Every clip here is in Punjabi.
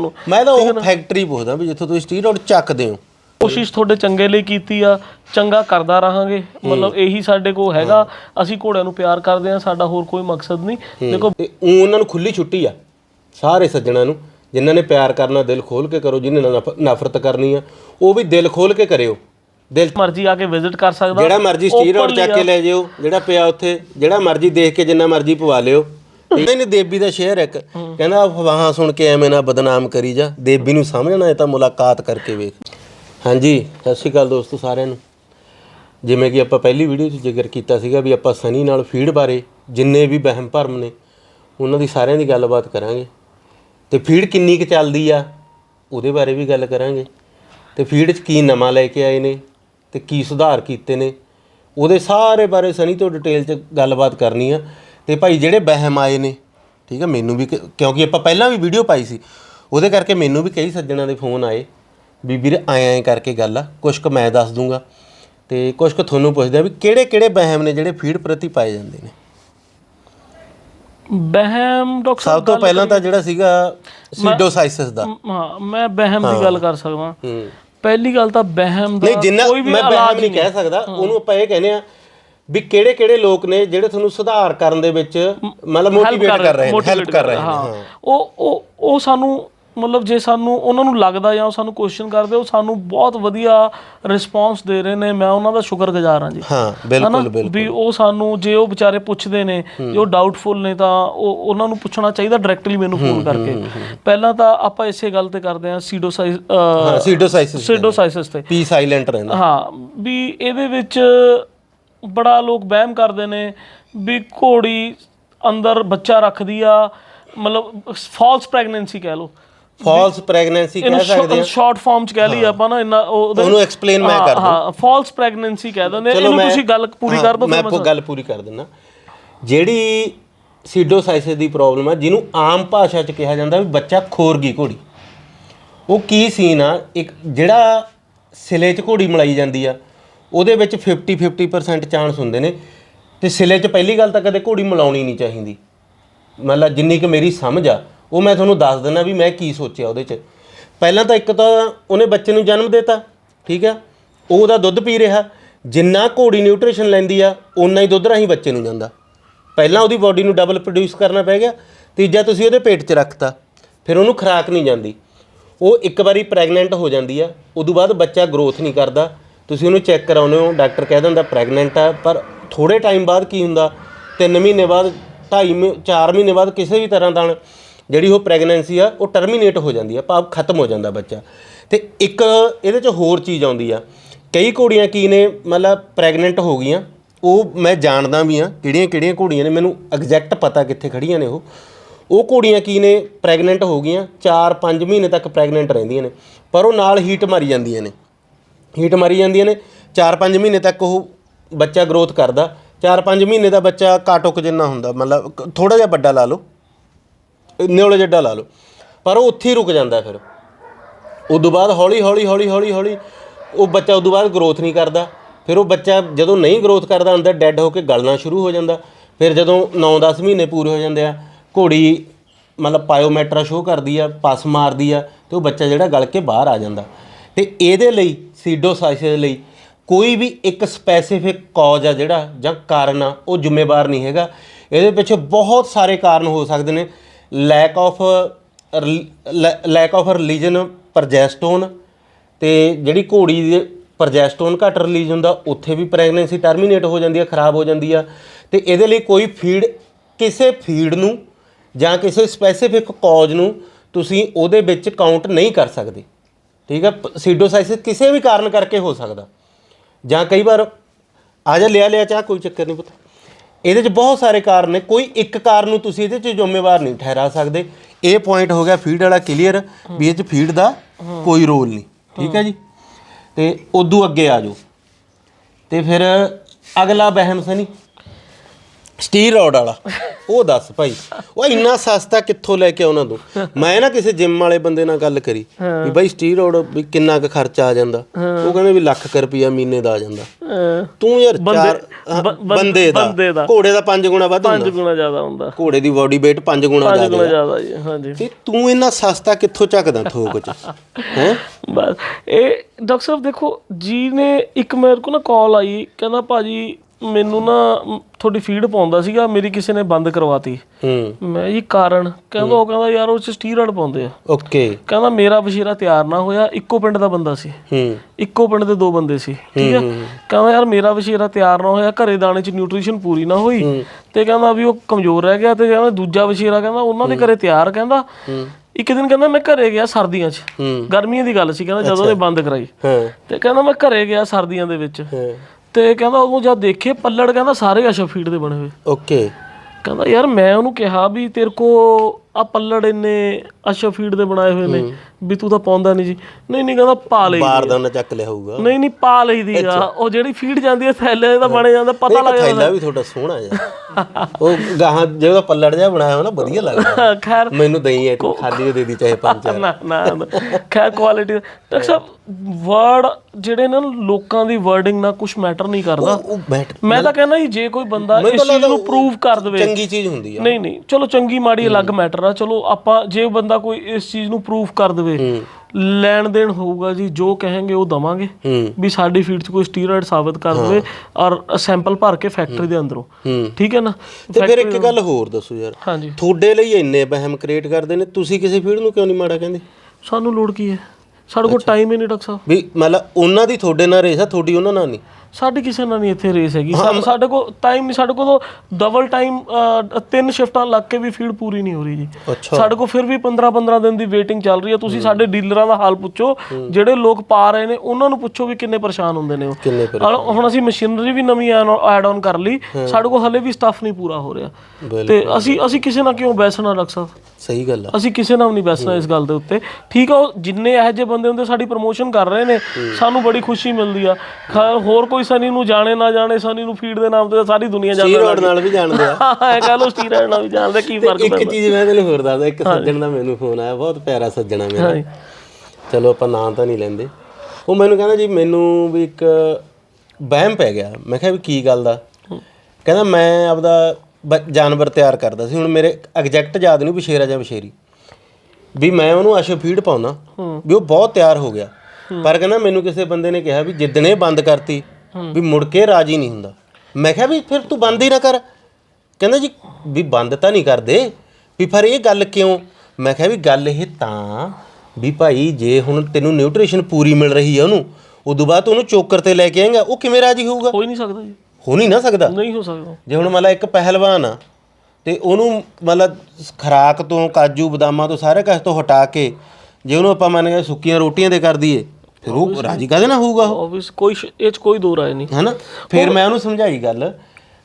ਨੂੰ ਮੈਂ ਤਾਂ ਉਹ ਫੈਕਟਰੀ ਪੁੱਛਦਾ ਵੀ ਜਿੱਥੋਂ ਤੁਸੀਂ ਸਟੀਰੋਇਡ ਚੱਕਦੇ ਹੋ। ਕੋਸ਼ਿਸ਼ ਤੁਹਾਡੇ ਚੰਗੇ ਲਈ ਕੀਤੀ ਆ ਚੰਗਾ ਕਰਦਾ ਰਹਾਂਗੇ। ਮਤਲਬ ਇਹੀ ਸਾਡੇ ਕੋਲ ਹੈਗਾ। ਅਸੀਂ ਘੋੜਿਆਂ ਨੂੰ ਪਿਆਰ ਕਰਦੇ ਆ ਸਾਡਾ ਹੋਰ ਕੋਈ ਮਕਸਦ ਨਹੀਂ। ਦੇਖੋ ਤੇ ਊਂ ਉਹਨਾਂ ਨੂੰ ਖੁੱਲੀ ਛੁੱਟੀ ਆ ਸਾਰੇ ਸੱਜਣਾਂ ਨੂੰ ਜਿਨ੍ਹਾਂ ਨੇ ਪਿਆਰ ਕਰਨਾ ਦਿਲ ਖੋਲ ਕੇ ਕਰੋ ਜਿਨ੍ਹਾਂ ਨੇ ਨਫ- ਨਫ਼ਰਤ ਕਰਨੀ ਆ ਉਹ ਵੀ ਦਿਲ ਖੋਲ ਕੇ ਕਰਿਓ। ਦਿਲ ਮਰਜ਼ੀ ਆ ਕੇ ਵਿਜ਼ਿਟ ਕਰ ਸਕਦਾ। ਜਿਹੜਾ ਮਰਜ਼ੀ ਸਟੀਰੋਇਡ ਚੱਕ ਕੇ ਲੈ ਜਿਓ ਜਿਹੜਾ ਪਿਆ ਉੱਥੇ ਜਿਹੜਾ ਮਰਜ਼ੀ ਦੇਖ ਕੇ ਜਿੰਨਾ ਮਰਜ਼ੀ ਪਵਾ ਲਿਓ। ਇਹਨੇ ਦੇਬੀ ਦਾ ਸ਼ੇਅਰ ਇੱਕ। ਕਹਿੰਦਾ, ਅਫਵਾਹਾਂ ਸੁਣ ਕੇ ਐਵੇਂ ਨਾ ਬਦਨਾਮ ਕਰੀ ਜਾ। ਦੇਬੀ ਨੂੰ ਸਮਝਣਾ ਇਹ ਤਾਂ ਮੁਲਾਕਾਤ ਕਰਕੇ ਵੇਖ। ਹਾਂਜੀ, ਸਤਿ ਸ਼੍ਰੀ ਅਕਾਲ ਦੋਸਤੋ ਸਾਰਿਆਂ ਨੂੰ। ਜਿਵੇਂ ਕਿ ਆਪਾਂ ਪਹਿਲੀ ਵੀਡੀਓ 'ਚ ਜ਼ਿਕਰ ਕੀਤਾ ਸੀਗਾ ਵੀ ਆਪਾਂ ਸਨੀ ਨਾਲ ਫੀਡ ਬਾਰੇ ਜਿੰਨੇ ਵੀ ਵਹਿਮ ਭਰਮ ਨੇ, ਉਹਨਾਂ ਦੀ ਸਾਰਿਆਂ ਦੀ ਗੱਲਬਾਤ ਕਰਾਂਗੇ। ਤੇ ਫੀਡ ਕਿੰਨੀ ਕੁ ਚੱਲਦੀ ਆ, ਉਹਦੇ ਬਾਰੇ ਵੀ ਗੱਲ ਕਰਾਂਗੇ। ਤੇ ਫੀਡ 'ਚ ਕੀ ਨਵਾਂ ਲੈ ਕੇ ਆਏ ਨੇ, ਤੇ ਕੀ ਸੁਧਾਰ ਕੀਤੇ ਨੇ, ਉਹਦੇ ਸਾਰੇ ਬਾਰੇ ਸਨੀ ਤੋਂ ਡਿਟੇਲ 'ਚ ਗੱਲਬਾਤ ਕਰਨੀ ਆ। ਤੇ ਭਾਈ ਜਿਹੜੇ ਵਹਿਮ ਆਏ ਨੇ ਠੀਕ ਆ ਮੈਨੂੰ ਵੀ ਕ- ਕਿਉਂਕਿ ਆਪਾਂ ਪਹਿਲਾਂ ਵੀ ਵੀਡੀਓ ਪਾਈ ਸੀ ਉਹਦੇ ਕਰਕੇ ਮੈਨੂੰ ਵੀ ਕਈ ਸੱਜਣਾਂ ਦੇ ਫੋਨ ਆਏ ਵੀ ਵੀਰ ਐਂ ਐਂ ਕਰਕੇ ਗੱਲ ਆ ਕੁਝ ਕੁ ਮੈਂ ਦੱਸ ਦੂੰਗਾ ਤੇ ਕੁਝ ਕੁ ਤੁਹਾਨੂੰ ਪੁੱਛਦੇ ਆ ਵੀ ਕਿਹੜੇ ਕਿਹੜੇ ਵਹਿਮ ਨੇ ਜਿਹੜੇ ਫੀਡ ਪ੍ਰਤੀ ਪਾਏ ਜਾਂਦੇ ਨੇ? ਬਹਿਮ ਡਾਕਟਰ ਸਭ ਤੋਂ ਪਹਿਲਾਂ ਤਾਂ ਜਿਹੜਾ ਸੀਗਾ ਸੀਡੋਸਾਈਸਿਸ ਦਾ। ਸਾਹਿਬ ਹਾਂ ਮੈਂ ਬਹਿਮ ਦੀ ਗੱਲ ਕਰ ਸਕਦਾ। ਹੂੰ। ਪਹਿਲੀ ਗੱਲ ਤਾਂ ਬਹਿਮ ਦਾ ਨਹੀਂ ਜਿੰਨਾ ਕੋਈ ਵੀ ਮੈਂ ਇਲਾਜ ਵਹਿਮ ਨਹੀਂ ਕਹਿ ਸਕਦਾ ਉਹਨੂੰ ਆਪਾਂ ਇਹ ਕਹਿੰਦੇ ਆ ਵੀ ਕਿਹੜੇ ਕਿਹੜੇ ਲੋਕ ਨੇ ਜਿਹੜੇ ਤੁਹਾਨੂੰ ਸੁਧਾਰ ਕਰਨ ਦੇ ਵਿੱਚ ਮਤਲਬ ਮੋਟੀਵੇਟ ਕਰ ਰਹੇ ਨੇ ਹੈਲਪ ਕਰ ਰਹੇ ਨੇ ਹਾਂ। ਉਹ ਉਹ ਉਹ ਸਾਨੂੰ ਮਤਲਬ ਜੇ ਸਾਨੂੰ ਉਹਨਾਂ ਨੂੰ ਲੱਗਦਾ ਜਾਂ ਉਹ ਸਾਨੂੰ ਕੁਐਸਚਨ ਕਰਦੇ ਉਹ ਸਾਨੂੰ ਬਹੁਤ ਵਧੀਆ ਰਿਸਪੌਂਸ ਦੇ ਰਹੇ ਨੇ। ਮੈਂ ਉਹਨਾਂ ਦਾ ਸ਼ੁਕਰਗੁਜ਼ਾਰ ਹਾਂ ਜੀ। ਹਾਂ ਬਿਲਕੁਲ ਬਿਲਕੁਲ। ਵੀ ਉਹ ਸਾਨੂੰ ਜੇ ਉਹ ਵਿਚਾਰੇ ਪੁੱਛਦੇ ਨੇ ਜੇ ਉਹ ਡਾਊਟਫੁਲ ਨੇ ਤਾਂ ਉਹ ਉਹਨਾਂ ਨੂੰ ਪੁੱਛਣਾ ਚਾਹੀਦਾ ਡਾਇਰੈਕਟਲੀ ਮੈਨੂੰ ਫੋਨ ਕਰਕੇ। ਪਹਿਲਾਂ ਤਾਂ ਆਪਾਂ ਇਸੇ ਗੱਲ ਤੇ ਕਰਦੇ ਹਾਂ ਸੀਡੋਸਾਈਸ ਹਾਂ ਸੀਡੋਸਾਈਸਿਸ ਸੀਡੋਸਾਈਸਿਸ ਤੇ। ਪੀ ਸਾਇਲੈਂਟ ਰਹਿੰਦਾ। ਹਾਂ ਵੀ ਇਹਦੇ ਵਿੱਚ ਬੜਾ ਲੋਕ ਵਹਿਮ ਕਰਦੇ ਨੇ ਵੀ ਘੋੜੀ ਅੰਦਰ ਬੱਚਾ ਰੱਖਦੀ ਆ ਮਤਲਬ ਫਾਲਸ ਪ੍ਰੈਗਨੈਂਸੀ ਕਹਿ ਲਓ। ਫਾਲਸ ਪ੍ਰੈਗਨੈਂਸੀ ਕਹਿ ਸਕਦੇ ਇਹਨੂੰ ਸ਼ਾਰਟ ਫਾਰਮ ਚ ਕਹਿ ਲਈ ਆਪਾਂ ਨਾ ਉਹਦੇ ਉਹਨੂੰ ਐਕਸਪਲੇਨ ਮੈਂ ਕਰ ਦੂੰ। ਹਾਂ ਫਾਲਸ ਪ੍ਰੈਗਨੈਂਸੀ ਕਹਿ ਦਿੰਦੇ ਆ। ਇਹਨੂੰ ਤੁਸੀਂ ਗੱਲ ਪੂਰੀ ਕਰ ਦਿਓ ਮੈਂ ਗੱਲ ਪੂਰੀ ਕਰ ਦਿੰਦਾ। ਜਿਹੜੀ ਸੀਡੋਸਾਈਸਿਸ ਦੀ ਪ੍ਰੋਬਲਮ ਹੈ ਜਿਹਨੂੰ ਆਮ ਭਾਸ਼ਾ 'ਚ ਕਿਹਾ ਜਾਂਦਾ ਵੀ ਬੱਚਾ ਖੋਰ ਗਈ ਘੋੜੀ। ਉਹ ਕੀ ਸੀਨ ਆ? ਇੱਕ ਜਿਹੜਾ ਸਿਲੇ 'ਚ ਘੋੜੀ ਮਲਾਈ ਜਾਂਦੀ ਆ ਉਹਦੇ ਵਿੱਚ 50 50% ਚਾਂਸ ਹੁੰਦੇ ਨੇ। ਤੇ ਸਿਲੇ 'ਚ ਪਹਿਲੀ ਗੱਲ ਤਾਂ ਕਦੇ ਘੋੜੀ ਮਿਲਾਉਣੀ ਨਹੀਂ ਚਾਹੀਦੀ। ਮਤਲਬ ਜਿੰਨੀ ਕਿ ਮੇਰੀ ਸਮਝ ਆ, ਉਹ ਮੈਂ ਤੁਹਾਨੂੰ ਦੱਸ ਦਿੰਦਾ ਵੀ ਮੈਂ ਕੀ ਸੋਚਿਆ ਉਹਦੇ 'ਚ। ਪਹਿਲਾਂ ਤਾਂ ਇੱਕ ਤਾਂ ਉਹਨੇ ਬੱਚੇ ਨੂੰ ਜਨਮ ਦਿੱਤਾ, ਠੀਕ ਆ? ਉਹ ਉਹਦਾ ਦੁੱਧ ਪੀ ਰਿਹਾ। ਜਿੰਨਾ ਘੋੜੀ ਨਿਊਟ੍ਰੀਸ਼ਨ ਲੈਂਦੀ ਆ ਉਨਾ ਹੀ ਦੁੱਧ ਰਾਹੀਂ ਬੱਚੇ ਨੂੰ ਜਾਂਦਾ। ਪਹਿਲਾਂ ਉਹਦੀ ਬਾਡੀ ਨੂੰ ਡਬਲ ਪ੍ਰੋਡਿਊਸ ਕਰਨਾ ਪੈ ਗਿਆ, ਤੀਜਾ ਤੁਸੀਂ ਉਹਦੇ ਪੇਟ 'ਚ ਰੱਖਤਾ। ਫਿਰ ਉਹਨੂੰ ਖੁਰਾਕ ਨਹੀਂ ਜਾਂਦੀ। ਉਹ ਇੱਕ ਵਾਰੀ ਪ੍ਰੈਗਨੈਂਟ ਹੋ ਜਾਂਦੀ ਆ, ਉਦੋਂ ਬਾਅਦ ਬੱਚਾ ਗਰੋਥ ਨਹੀਂ ਕਰਦਾ। ਤੁਸੀਂ ਉਹਨੂੰ ਚੈੱਕ ਕਰਾਉਂਦੇ ਹੋ ਡਾਕਟਰ ਕਹਿ ਦਿੰਦਾ ਪ੍ਰੈਗਨੈਂਟ ਆ, ਪਰ ਥੋੜੇ ਟਾਈਮ ਬਾਅਦ ਕੀ ਹੁੰਦਾ? 3 ਮਹੀਨੇ ਬਾਅਦ 2.5 4 ਮਹੀਨੇ ਬਾਅਦ ਕਿਸੇ ਵੀ ਤਰ੍ਹਾਂ ਦਾ ਜਿਹੜੀ ਉਹ ਪ੍ਰੈਗਨੈਂਸੀ ਆ, ਉਹ ਟਰਮੀਨੇਟ ਹੋ ਜਾਂਦੀ ਆ, ਭਾਵ ਖਤਮ ਹੋ ਜਾਂਦਾ ਬੱਚਾ। ਤੇ ਇੱਕ ਇਹਦੇ 'ਚ ਹੋਰ ਚੀਜ਼ ਆਉਂਦੀ ਆ। ਕਈ ਘੋੜੀਆਂ ਕੀ ਨੇ, ਮਤਲਬ ਪ੍ਰੈਗਨੈਂਟ ਹੋ ਗਈਆਂ, ਉਹ ਮੈਂ ਜਾਣਦਾ ਵੀ ਆ, ਕਿਹੜੀਆਂ ਕਿਹੜੀਆਂ ਘੋੜੀਆਂ ਨੇ, ਮੈਨੂੰ ਐਗਜ਼ੈਕਟ ਪਤਾ ਕਿੱਥੇ ਖੜੀਆਂ ਨੇ ਉਹ। ਉਹ ਘੋੜੀਆਂ ਕੀ ਨੇ ਪ੍ਰੈਗਨੈਂਟ ਹੋ ਗਈਆਂ 4-5 ਮਹੀਨੇ ਤੱਕ ਪ੍ਰੈਗਨੈਂਟ ਰਹਿੰਦੀਆਂ ਨੇ, ਪਰ ਉਹ ਨਾਲ ਹੀਟ ਮਾਰੀ ਜਾਂਦੀਆਂ ਨੇ। ਹੀਟ ਮਾਰੀ ਜਾਂਦੀਆਂ ਨੇ। 4-5 ਮਹੀਨੇ ਤੱਕ ਉਹ ਬੱਚਾ ਗਰੋਥ ਕਰਦਾ। 4-5 ਮਹੀਨੇ ਦਾ ਬੱਚਾ ਕਾਟੋਕ ਜਿੰਨਾ ਹੁੰਦਾ। ਮਤਲਬ ਥੋੜਾ ਜਿਹਾ ਵੱਡਾ ਲਾ ਲਓ। ਨਿਉਲੇ ਜਿੱਡਾ ਲਾ ਲਓ। ਪਰ ਉਹ ਉੱਥੇ ਹੀ ਰੁਕ ਜਾਂਦਾ ਫਿਰ। ਉਦੋਂ ਬਾਅਦ ਹੌਲੀ ਹੌਲੀ ਹੌਲੀ ਹੌਲੀ ਹੌਲੀ ਉਹ ਬੱਚਾ ਉਦੋਂ ਬਾਅਦ ਗਰੋਥ ਨਹੀਂ ਕਰਦਾ। ਫਿਰ ਉਹ ਬੱਚਾ ਜਦੋਂ ਨਹੀਂ ਗਰੋਥ ਕਰਦਾ, ਅੰਦਰ ਡੈੱਡ ਹੋ ਕੇ ਗਲਣਾ ਸ਼ੁਰੂ ਹੋ ਜਾਂਦਾ। ਫਿਰ ਜਦੋਂ 9-10 ਮਹੀਨੇ ਪੂਰੇ ਹੋ ਜਾਂਦੇ ਆ, ਘੋੜੀ ਮਤਲਬ ਪਾਇਓਮੈਟਰਾ ਸ਼ੋਅ ਕਰਦੀ ਆ, ਪਸ ਮਾਰਦੀ ਆ ਤੇ ਉਹ ਬੱਚਾ ਜਿਹੜਾ ਗਲ ਕੇ ਬਾਹਰ ਆ ਜਾਂਦਾ। ਤੇ ਇਹਦੇ ਲਈ ਸੀਡੋਸਾਈਸਿਸ ਲਈ ਕੋਈ ਵੀ ਇੱਕ ਸਪੈਸੀਫਿਕ ਕਾਜ਼ ਆ ਜਿਹੜਾ ਜਾਂ ਕਾਰਨ ਆ, ਉਹ ਜ਼ਿੰਮੇਵਾਰ ਨਹੀਂ ਹੈਗਾ। ਇਹਦੇ ਪਿੱਛੇ ਬਹੁਤ ਸਾਰੇ ਕਾਰਨ ਹੋ ਸਕਦੇ ਨੇ। Lack of lack of religion progesterone ਤੇ ਜਿਹੜੀ ਘੋੜੀ ਦੇ ਪ੍ਰੋਜੈਸਟੋਨ ਘੱਟ ਰਿਲੀਜ਼ ਹੁੰਦਾ, ਉੱਥੇ ਵੀ ਪ੍ਰੈਗਨੈਂਸੀ ਟਰਮੀਨੇਟ ਹੋ ਜਾਂਦੀ ਹੈ ਖਰਾਬ ਹੋ ਜਾਂਦੀ ਆ। ਤੇ ਇਹਦੇ ਲਈ ਕੋਈ ਫੀਡ ਕਿਸੇ ਫੀਡ ਨੂੰ ਜਾਂ ਕਿਸੇ ਸਪੈਸੀਫਿਕ ਕਾਜ਼ ਨੂੰ ਤੁਸੀਂ ਉਹਦੇ ਵਿੱਚ ਕਾਊਂਟ ਨਹੀਂ ਕਰ ਸਕਦੇ। ਠੀਕ ਹੈ ਸੀਡੋਸਾਈਸਿਸ ਕਿਸੇ ਵੀ ਕਾਰਨ ਕਰਕੇ ਹੋ ਸਕਦਾ। ਜਾਂ ਕਈ ਵਾਰ ਆ ਜਾ, ਲਿਆ ਲਿਆ ਚਾਹ, ਕੋਈ ਚੱਕਰ ਨਹੀਂ ਪਤਾ। ਇਹਦੇ 'ਚ ਬਹੁਤ ਸਾਰੇ ਕਾਰਨ ਨੇ, ਕੋਈ ਇੱਕ ਕਾਰਨ ਨੂੰ ਤੁਸੀਂ ਇਹਦੇ 'ਚ ਜ਼ਿੰਮੇਵਾਰ ਨਹੀਂ ਠਹਿਰਾ ਸਕਦੇ। ਇਹ ਪੁਆਇੰਟ ਹੋ ਗਿਆ ਫੀਡ ਵਾਲਾ ਕਲੀਅਰ ਵੀ ਇਹ 'ਚ ਫੀਡ ਦਾ ਕੋਈ ਰੋਲ ਨਹੀਂ। ਠੀਕ ਹੈ ਜੀ? ਤੇ ਉਦੋਂ ਅੱਗੇ ਆ ਜਾਓ। ਤੇ ਫਿਰ ਅਗਲਾ ਵਹਿਮ ਸਨੀ। ਸਟੀਰੋਇਡ ਵਾਲਾ। ਉਹ ਦੱਸ ਭਾਈ ਉਹ ਇੰਨਾ ਸਸਤਾ ਕਿੱਥੋਂ ਲੈ ਕੇ ਆਉਣਾ ਤੂੰ? ਮੈਂ ਨਾ ਕਿਸੇ ਜਿਮ ਵਾਲੇ ਬੰਦੇ ਨਾਲ ਗੱਲ ਕਰੀ ਵੀ ਭਾਈ ਸਟੀਰੋਇਡ ਵੀ ਕਿੰਨਾ ਕੁ ਖਰਚਾ ਆ ਜਾਂਦਾ। ਉਹ ਕਹਿੰਦੇ ਵੀ ਲੱਖ ਕੁ ਮਹੀਨੇ ਦਾ ਆ ਜਾਂਦਾ। ਤੂੰ ਯਾਰ ਚਾਰ ਬੰਦੇ ਦਾ। ਘੋੜੇ ਦਾ 5 ਗੁਣਾ ਵੱਧ ਪੰਜ ਹੁੰਦਾ ਗੁਣਾ ਜ਼ਿਆਦਾ ਹੁੰਦਾ। ਘੋੜੇ ਦੀ ਬਾਡੀ weight 5 ਗੁਣਾ ਪੰਜ ਜ਼ਿਆਦਾ ਗੁਣਾ ਜ਼ਿਆਦਾ ਜੀ ਹਾਂਜੀ। ਤੇ ਤੂੰ ਇੰਨਾ ਸਸਤਾ ਕਿੱਥੋਂ ਚੱਕਦਾ ਥੋਕ ਚ? ਹੈ? ਬਸ। ਇਹ ਡਾਕਟਰ ਸਾਹਿਬ ਦੇਖੋ ਜੀ ਨੇ ਇੱਕ ਮੇਰੇ ਕੋਲ ਨਾ ਕਾਲ ਆਈ ਕਹਿੰਦਾ ਭਾਜੀ ਮੈਨੂੰ ਨਾ ਮ, ਤੁਹਾਡੀ ਫੀਡ ਪਾਉਂਦਾ ਸੀਗਾ ਮੇਰੀ ਕਿਸੇ ਨੇ ਬੰਦ ਕਰਵਾਤੀ। ਹੂੰ। ਮੈਂ ਜੀ ਕਾਰਨ ਕਹਿੰਦਾ ਉਹ ਕਹਿੰਦਾ ਯਾਰ ਉਹ ਚ ਸਟੀਰੋਇਡ ਪਾਉਂਦੇ ਆ। ਓਕੇ। ਕਹਿੰਦਾ ਮੇਰਾ ਵਸ਼ੀਰਾ ਤਿਆਰ ਨਾ ਹੋਇਆ ਇੱਕੋ ਪਿੰਡ ਦਾ ਬੰਦਾ ਸੀ। ਹੂੰ। ਇੱਕੋ ਪਿੰਡ ਦੇ ਦੋ ਬੰਦੇ ਸੀ ਠੀਕ ਹੈ ਕਹਿੰਦਾ ਯਾਰ ਮੇਰਾ ਵਸ਼ੀਰਾ ਤਿਆਰ ਨਾ ਹੋਇਆ ਘਰੇ ਦਾਣੇ ਚ ਨਿਊਟ੍ਰੀਸ਼ਨ ਪੂਰੀ ਨਾ ਹੋਈ। ਤੇ ਕਹਿੰਦਾ ਵੀ ਉਹ ਕਮਜ਼ੋਰ ਰਹਿ ਗਿਆ ਤੇ ਕਹਿੰਦਾ ਦੂਜਾ ਵਸ਼ੀਰਾ ਕਹਿੰਦਾ ਉਹਨਾਂ ਦੇ ਘਰੇ ਤਿਆਰ ਕਹਿੰਦਾ। ਇੱਕ ਦਿਨ ਕਹਿੰਦਾ ਮੈਂ ਘਰੇ ਗਿਆ ਸਰਦੀਆਂ 'ਚ। ਹੂੰ। ਗਰਮੀਆਂ ਦੀ ਗੱਲ ਸੀ ਕਹਿੰਦਾ ਜਦੋਂ ਉਹਨੇ ਬੰਦ ਕਰਾਈ। ਹਾਂ। ਤੇ ਕਹਿੰਦਾ ਮੈਂ ਘਰੇ ਗਿਆ ਸਰਦੀਆਂ ਦੇ ਵਿੱਚ। ਹਾਂ। ਤੇ ਕਹਿੰਦਾ ਉਹ ਜਦ ਦੇਖੇ ਪੱਲੜ ਕਹਿੰਦਾ ਸਾਰੇ ਅਸ਼ਾ ਫੀਡ ਦੇ ਬਣੇ ਹੋਏ। ਓਕੇ। ਕਹਿੰਦਾ ਯਾਰ ਮੈਂ ਉਹਨੂੰ ਕਿਹਾ ਵੀ ਤੇਰੇ ਕੋ ਆ ਪੱਲੜ ਇੰਨੇ ਅਸ਼ਾ ਫੀਡ ਦੇ ਬਣਾਏ ਹੋਏ ਨੇ। ਵੀ ਤੂੰ ਤਾਂ ਪਾਉਂਦਾ ਨਹੀਂ ਜੀ। ਨਹੀਂ ਨਹੀਂ ਕਹਿੰਦਾ ਪਾ ਲਈ ਬਾਰਦਾਨਾ ਚੱਕ ਲਿਆ ਹੋਊਗਾ। ਨਹੀਂ ਨਹੀਂ ਪਾ ਲਈ ਦੀ ਆ। ਉਹ ਜਿਹੜੀ ਫੀਡ ਜਾਂਦੀ ਹੈ ਥੈਲੇ ਦਾ ਬਣੇ ਜਾਂਦਾ ਪਤਾ ਲੱਗ ਥੈਲਾ ਵੀ ਤੁਹਾਡਾ ਸੋਹਣਾ ਜਿਹਾ। ਉਹ ਗਾਹਾਂ ਜਿਹੜਾ ਪੱਲੜ ਜਿਹਾ ਬਣਾਇਆ ਨਾ ਵਧੀਆ ਲੱਗਦਾ। ਜਾਂਦਾ ਖੈਰ ਮੈਨੂੰ ਦਈ ਹੈ ਖਾਲੀ ਦੇ ਦੀ ਚਾਹੇ ਪੰਜ ਨਾ ਨਾ। ਖੈਰ ਕੁਆਲਿਟੀ ਡਾਕਟਰ ਸਾਹਿਬ ਵਰਡ ਜਿਹੜੇ ਨਾ ਲੋਕਾਂ ਦੀ ਵਰਡਿੰਗ ਨਾਲ ਕੁਝ ਮੈਟਰ ਨਹੀਂ ਕਰਦਾ। ਮੈਂ ਤਾਂ ਕਹਿੰਦਾ ਜੀ ਜੇ ਕੋਈ ਬੰਦਾ ਇਸ ਚੀਜ਼ ਨੂੰ ਪ੍ਰੂਵ ਕਰ ਦੇਵੇ। ਚੰਗੀ ਚੀਜ਼ ਹੁੰਦੀ ਆ। ਨਹੀਂ ਨਹੀਂ ਚਲੋ ਚੰਗੀ ਮਾੜੀ ਅਲੱਗ ਮੈਟਰ ਆ। ਚਲੋ ਆਪਾਂ ਜੇ ਬੰਦਾ ਕੋਈ ਇਸ ਚੀਜ਼ ਨੂੰ ਪ੍ਰੂਫ ਕਰ ਦੇਵੇ ਲੈਣ ਦੇਣ ਹੋਊਗਾ ਜੀ ਜੋ ਕਹਾਂਗੇ ਉਹ ਦਵਾਂਗੇ। ਵੀ ਸਾਡੀ ਫੀਡ 'ਚ ਕੋਈ ਸਟੀਰੋਇਡ ਸਾਬਤ ਕਰ ਦੇਵੇ ਔਰ ਸੈਂਪਲ ਭਰ ਕੇ ਫੈਕਟਰੀ ਦੇ ਅੰਦਰੋਂ। ਠੀਕ ਹੈ ਨਾ? ਤੇ ਫਿਰ ਇੱਕ ਗੱਲ ਹੋਰ ਦੱਸੋ ਯਾਰ। ਤੁਹਾਡੇ ਲਈ ਇੰਨੇ ਵਹਿਮ ਕ੍ਰੀਏਟ ਕਰਦੇ ਨੇ ਤੁਸੀਂ ਕਿਸੇ ਫੀਡ ਨੂੰ ਕਿਉਂ ਨਹੀਂ ਮਾੜਾ ਕਹਿੰਦੇ? ਸਾਨੂੰ ਲੋੜ ਕੀ ਹੈ? ਸਾਡੇ ਕੋਲ ਟਾਈਮ ਹੀ ਨਹੀਂ ਡਾਕਟਰ ਸਾਹਿਬ ਵੀ ਮਤਲਬ ਉਹਨਾਂ ਦੀ ਤੁਹਾਡੇ ਨਾਲ ਰੇਸ ਆ ਤੁਹਾਡੀ ਉਹਨਾਂ ਨਾਲ ਨਹੀਂ? ਸਾਡੀ ਕਿਸੇ ਨਾਲ ਨਹੀਂ ਇੱਥੇ ਰੇਸ ਹੈਗੀ। ਸਾਡੇ ਕੋਲ ਟਾਈਮ ਨਹੀਂ ਸਾਡੇ ਕੋਲ ਡਬਲ ਟਾਈਮ ਤਿੰਨ ਸ਼ਿਫਟਾਂ ਲੱਗ ਕੇ ਵੀ ਫੀਡ ਪੂਰੀ ਨਹੀਂ ਹੋ ਰਹੀ ਜੀ। ਅੱਛਾ। ਸਾਡੇ ਕੋਲ ਫਿਰ ਵੀ 15 15 ਦਿਨ ਦੀ ਵੇਟਿੰਗ ਚੱਲ ਰਹੀ ਹੈ। ਤੁਸੀਂ ਸਾਡੇ ਡੀਲਰਾਂ ਦਾ ਹਾਲ ਪੁੱਛੋ ਜਿਹੜੇ ਲੋਕ ਪਾ ਰਹੇ ਨੇ ਉਹਨਾਂ ਨੂੰ ਪੁੱਛੋ ਵੀ ਕਿੰਨੇ ਪਰੇਸ਼ਾਨ ਹੁੰਦੇ ਨੇ ਉਹ। ਕਿੰਨੇ ਪਰ ਔਰ ਹੁਣ ਅਸੀਂ ਮਸ਼ੀਨਰੀ ਵੀ ਨਵੀਂ ਐਡ ਆਨ ਕਰ ਲਈ। ਸਾਡੇ ਕੋਲ ਹਲੇ ਵੀ ਸਟਾਫ ਨਹੀਂ ਪੂਰਾ ਹੋ ਰਿਹਾ। ਬਿਲਕੁਲ। ਤੇ ਅਸੀਂ ਅਸੀਂ ਕਿਸੇ ਨਾਲ ਕਿਉਂ ਬੈਸਣਾ ਰੱਖ ਸਕਦੇ ਸਹੀ ਗੱਲ ਆ। ਅਸੀਂ ਕਿਸੇ ਨਾਲ ਨਹੀਂ ਬੈਸਣਾ ਇਸ ਗੱਲ ਦੇ ਉੱਤੇ। ਠੀਕ ਆ ਉਹ ਜਿੰਨੇ ਇਹੋ ਜਿਹੇ ਬੰਦੇ ਹੁੰਦੇ ਸਾਡੀ ਪ੍ਰਮੋਸ਼ਨ ਕਰ ਰਹੇ ਨੇ ਸਾਨੂੰ ਬੜੀ ਖੁਸ਼ੀ ਮਿਲਦੀ ਆ। ਖੈਰ ਹੋਰ ਕੋਈ ਸਨੀ ਨੂੰ ਜਾਣੇ ਨਾ ਜਾਣੇ ਸਨੀ ਨੂੰ ਫੀਡ ਦੇ ਨਾਮ ਤੇ ਤਾਂ ਸਾਰੀ ਦੁਨੀਆ ਜਾਣਦੀ ਸਟੀਰੋਇਡ ਨਾਲ ਵੀ ਜਾਣਦੇ ਆ। ਹੈ ਕਹ ਲੋ ਸਟੀਰਾਇਡ ਨਾਲ ਵੀ ਜਾਣਦੇ ਕੀ ਫ਼ਰਕ ਇੱਕ ਪੈਂਦਾ। ਚੀਜ਼ ਮੈਂ ਤੈਨੂੰ ਹੋਰ ਦੱਸਦਾ ਇੱਕ ਸੱਜਣ ਦਾ ਮੈਨੂੰ ਫੋਨ ਆਇਆ ਬਹੁਤ ਪਿਆਰਾ ਸੱਜਣਾ ਮੇਰਾ। ਚਲੋ ਆਪਾਂ ਨਾਂ ਤਾਂ ਨਹੀਂ ਲੈਂਦੇ। ਉਹ ਮੈਨੂੰ ਕਹਿੰਦਾ ਜੀ ਮੈਨੂੰ ਵੀ ਇੱਕ ਵਹਿਮ ਪੈ ਗਿਆ। ਮੈਂ ਕਿਹਾ ਵੀ ਕੀ ਗੱਲ ਦਾ ਕਹਿੰਦਾ ਮੈਂ ਆਪਦਾ ਬ- ਜਾਨਵਰ ਤਿਆਰ ਕਰਦਾ ਸੀ। ਹੁਣ ਮੇਰੇ ਐਗਜ਼ੈਕਟ ਯਾਦ ਨਹੀਂ ਵੀ ਜਾਂ ਬਸ਼ੇਰੀ ਵੀ ਮੈਂ ਉਹਨੂੰ ਅਸ਼ੋ ਫੀਡ ਪਾਉਣਾ ਵੀ ਉਹ ਬਹੁਤ ਤਿਆਰ ਹੋ ਗਿਆ। ਪਰ ਕਹਿੰਦਾ ਮੈਨੂੰ ਕਿਸੇ ਬੰਦੇ ਨੇ ਕਿਹਾ ਵੀ ਜਿੱਦਣ ਇਹ ਬੰਦ ਕਰਤੀ, ਵੀ ਮੁੜ ਕੇ ਰਾਜੀ ਨਹੀਂ ਹੁੰਦਾ। ਮੈਂ ਕਿਹਾ ਵੀ ਫਿਰ ਤੂੰ ਬੰਦ ਹੀ ਨਾ ਕਰ। ਕਹਿੰਦਾ ਜੀ, ਵੀ ਬੰਦ ਤਾਂ ਨਹੀਂ ਕਰਦੇ। ਵੀ ਫਿਰ ਇਹ ਗੱਲ ਕਿਉਂ? ਮੈਂ ਕਿਹਾ ਵੀ ਗੱਲ ਇਹ ਤਾਂ ਵੀ ਭਾਈ ਜੇ ਹੁਣ ਤੈਨੂੰ ਨਿਊਟ੍ਰੀਸ਼ਨ ਪੂਰੀ ਮਿਲ ਰਹੀ ਹੈ ਉਹਨੂੰ, ਉਦੋਂ ਬਾਅਦ ਤੂੰ ਉਹਨੂੰ ਚੋਕਰ ਤੇ ਲੈ ਕੇ ਆਏਗਾ, ਉਹ ਕਿਵੇਂ ਰਾਜੀ ਹੋਊਗਾ? ਹੋ ਹੀ ਨਹੀਂ ਸਕਦਾ ਜੀ। ਹੋ ਨਹੀਂ ਨਾ ਸਕਦਾ। ਨਹੀਂ ਹੋ ਸਕਦਾ। ਜੇ ਹੁਣ ਮਤਲਬ ਇੱਕ ਪਹਿਲਵਾਨ ਆ ਤੇ ਉਹਨੂੰ ਮਤਲਬ ਖਰਾਕ ਤੋਂ ਕਾਜੂ ਬਦਾਮਾਂ ਤੋਂ ਸਾਰੇ ਕਸ ਤੋਂ ਹਟਾ ਕੇ ਜੇ ਉਹਨੂੰ ਆਪਾਂ ਮੰਨ ਕੇ ਸੁੱਕੀਆਂ ਰੋਟੀਆਂ ਤੇ ਕਰ ਦਈਏ ਫਿਰ ਉਹ ਰਾਜੀ ਕਾਹਦੇ ਨਾਲ ਹੋਊਗਾ ਆਬਵੀਅਸ ਕੋਈ ਸ਼- ਇਹ ਚ ਕੋਈ ਦੋ ਰਾਏ ਨਹੀਂ। ਹੈਨਾ? ਫਿਰ ਮੈਂ ਉਹਨੂੰ ਸਮਝਾਈ ਗੱਲ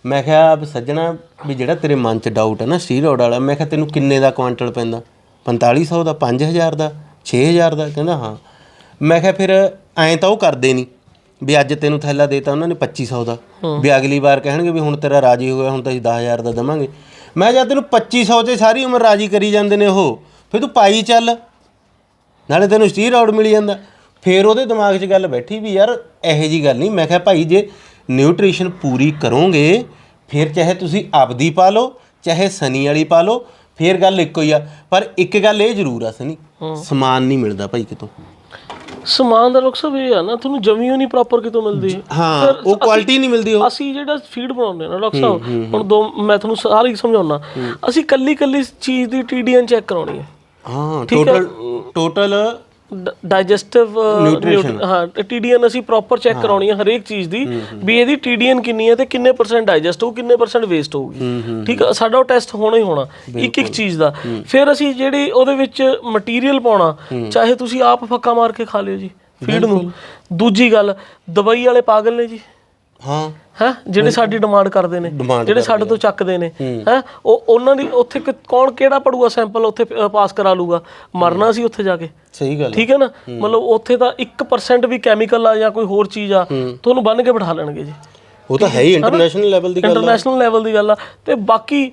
ਮੈਂ ਕਿਹਾ ਵੀ ਸੱਜਣਾ ਵੀ ਜਿਹੜਾ ਤੇਰੇ ਮਨ 'ਚ ਡਾਊਟ ਹੈ ਨਾ ਸਟੀਰੋਇਡ ਵਾਲਾ ਮੈਂ ਕਿਹਾ ਤੈਨੂੰ ਕਿੰਨੇ ਦਾ ਕੁਆਂਟਲ ਪੈਂਦਾ? 4500 ਦਾ 5000 ਦਾ 6000 ਦਾ? ਕਹਿੰਦਾ ਹਾਂ। ਮੈਂ ਕਿਹਾ ਫਿਰ ਐਂ ਤਾਂ ਉਹ ਕਰਦੇ ਨਹੀਂ। ਵੀ ਅੱਜ ਤੈਨੂੰ ਥੈਲਾ ਦੇਤਾ ਉਹਨਾਂ ਨੇ 2500 ਦਾ। ਵੀ ਅਗਲੀ ਵਾਰ ਕਹਿਣਗੇ ਵੀ ਹੁਣ ਤੇਰਾ ਰਾਜੀ ਹੋ ਗਿਆ ਹੁਣ ਤਾਂ ਅਸੀਂ 10000 ਦਾ ਦਵਾਂਗੇ। ਮੈਂ ਜਦ ਤੈਨੂੰ 2500 ਤੇ ਸਾਰੀ ਉਮਰ ਰਾਜੀ ਕਰੀ ਜਾਂਦੇ ਨੇ ਉਹ। ਫਿਰ ਤੂੰ ਪਾਈ ਚੱਲ। ਨਾਲੇ ਤੈਨੂੰ ਸਟੀਰੋਇਡ ਮਿਲ ਜਾਂਦਾ। ਫਿਰ ਉਹਦੇ ਦਿਮਾਗ 'ਚ ਗੱਲ ਬੈਠੀ ਵੀ ਯਾਰ ਇਹੋ ਜੀ ਗੱਲ ਨਹੀਂ। ਮੈਂ ਕਿਹਾ ਭਾਈ ਜੇ ਨਿਊਟ੍ਰੀਸ਼ਨ ਪੂਰੀ ਕਰੋਗੇ ਫਿਰ ਚਾਹੇ ਤੁਸੀਂ ਆਪਦੀ ਪਾ ਲਓ ਚਾਹੇ ਸਨੀ ਵਾਲੀ ਪਾ ਲਓ ਫਿਰ ਗੱਲ ਇੱਕੋ ਹੀ ਆ। ਪਰ ਇੱਕ ਗੱਲ ਇਹ ਜ਼ਰੂਰ ਆ ਸਨੀ। ਸਮਾਨ ਨਹੀਂ ਮਿਲਦਾ ਭਾਈ ਕਿਤੋਂ। ਸਮਾਨ ਦਾ ਸਾਹਿਬ ਇਹ ਆ ਨਾ ਤੁਹਾਨੂੰ ਜਮੀਓ ਨਹੀਂ ਪ੍ਰੋਪਰ ਕਿਤੋਂ ਮਿਲਦੀ। ਹਾਂ ਉਹ ਕੁਆਲਿਟੀ ਨਹੀਂ ਮਿਲਦੀ ਉਹ। ਅਸੀਂ ਜਿਹੜਾ ਫੀਡ ਬਣਾਉਂਦੇ ਨਾ ਡਾਕਟਰ ਸਾਹਿਬ ਹੁਣ ਦੋ ਮੈਂ ਤੁਹਾਨੂੰ ਸਾਰੀ ਸਮਝਾਉਣਾ ਅਸੀਂ ਕੱਲੀ ਕੱਲੀ ਚੀਜ਼ ਦੀ ਟੀਡੀਐਨ ਚੈੱਕ ਕਰਾਉਣੀ ਹੈ। ਹਾਂ ਟੋਟਲ ਟੋਟਲ ਡਾਈਜੈਸਟਿਵ ਹਾਂ ਟੀਡੀਐਨ ਅਸੀਂ ਪ੍ਰੋਪਰ ਚੈੱਕ ਕਰਾਉਣੀ ਹੈ ਹਰੇਕ ਚੀਜ਼ ਦੀ ਵੀ ਇਹਦੀ ਟੀਡੀਐਨ ਕਿੰਨੀ ਹੈ ਤੇ ਕਿੰਨੇ ਪਰਸੈਂਟ ਡਾਈਜੈਸਟ ਹੋਊ ਕਿੰਨੇ ਪਰਸੈਂਟ ਵੇਸਟ ਹੋਊਗੀ। ਠੀਕ ਆ? ਸਾਡਾ ਉਹ ਟੈਸਟ ਹੋਣਾ ਹੀ ਹੋਣਾ ਇੱਕ ਇੱਕ ਚੀਜ਼ ਦਾ। ਫਿਰ ਅਸੀਂ ਜਿਹੜੀ ਉਹਦੇ ਵਿੱਚ ਮਟੀਰੀਅਲ ਪਾਉਣਾ ਚਾਹੇ ਤੁਸੀਂ ਆਪ ਫੱਕਾ ਮਾਰ ਕੇ ਖਾ ਲਿਓ ਜੀ ਫੀਡ ਨੂੰ। ਦੂਜੀ ਗੱਲ ਦਵਾਈ ਵਾਲੇ ਪਾਗਲ ਨੇ ਜੀ। ਹਾਂ। ਹੈ? ਜਿਹੜੇ ਸਾਡੀ ਡਿਮਾਂਡ ਕਰਦੇ ਨੇ Demand ਜਿਹੜੇ ਸਾਡੇ ਤੋਂ ਚੱਕਦੇ ਨੇ। ਹੈ। ਉਹ ਉਹਨਾਂ ਦੀ ਉੱਥੇ ਕਿ- ਕੌਣ ਕਿਹੜਾ ਪੜੂਗਾ ਸੈਂਪਲ ਉੱਥੇ ਪਾਸ ਕਰਾ ਲੂਗਾ? ਮਰਨਾ ਸੀ ਉੱਥੇ ਜਾ ਕੇ। ਸਹੀ ਗੱਲ ਠੀਕ ਹੈ ਨਾ? ਮਤਲਬ ਉੱਥੇ ਤਾਂ 1% ਵੀ ਕੈਮੀਕਲ ਆ ਜਾਂ ਕੋਈ ਹੋਰ ਚੀਜ਼ ਆ ਤੁਹਾਨੂੰ ਬੰਨ ਕੇ ਬਿਠਾ ਲੈਣਗੇ ਜੀ। ਉਹ ਤਾਂ ਹੈ ਹੀ ਇੰਟਰਨੈਸ਼ਨਲ ਲੈਵਲ ਦੀ ਗੱਲ ਇੰਟਰਨੈਸ਼ਨਲ ਲੈਵਲ ਦੀ ਗੱਲ ਆ। ਤੇ ਬਾਕੀ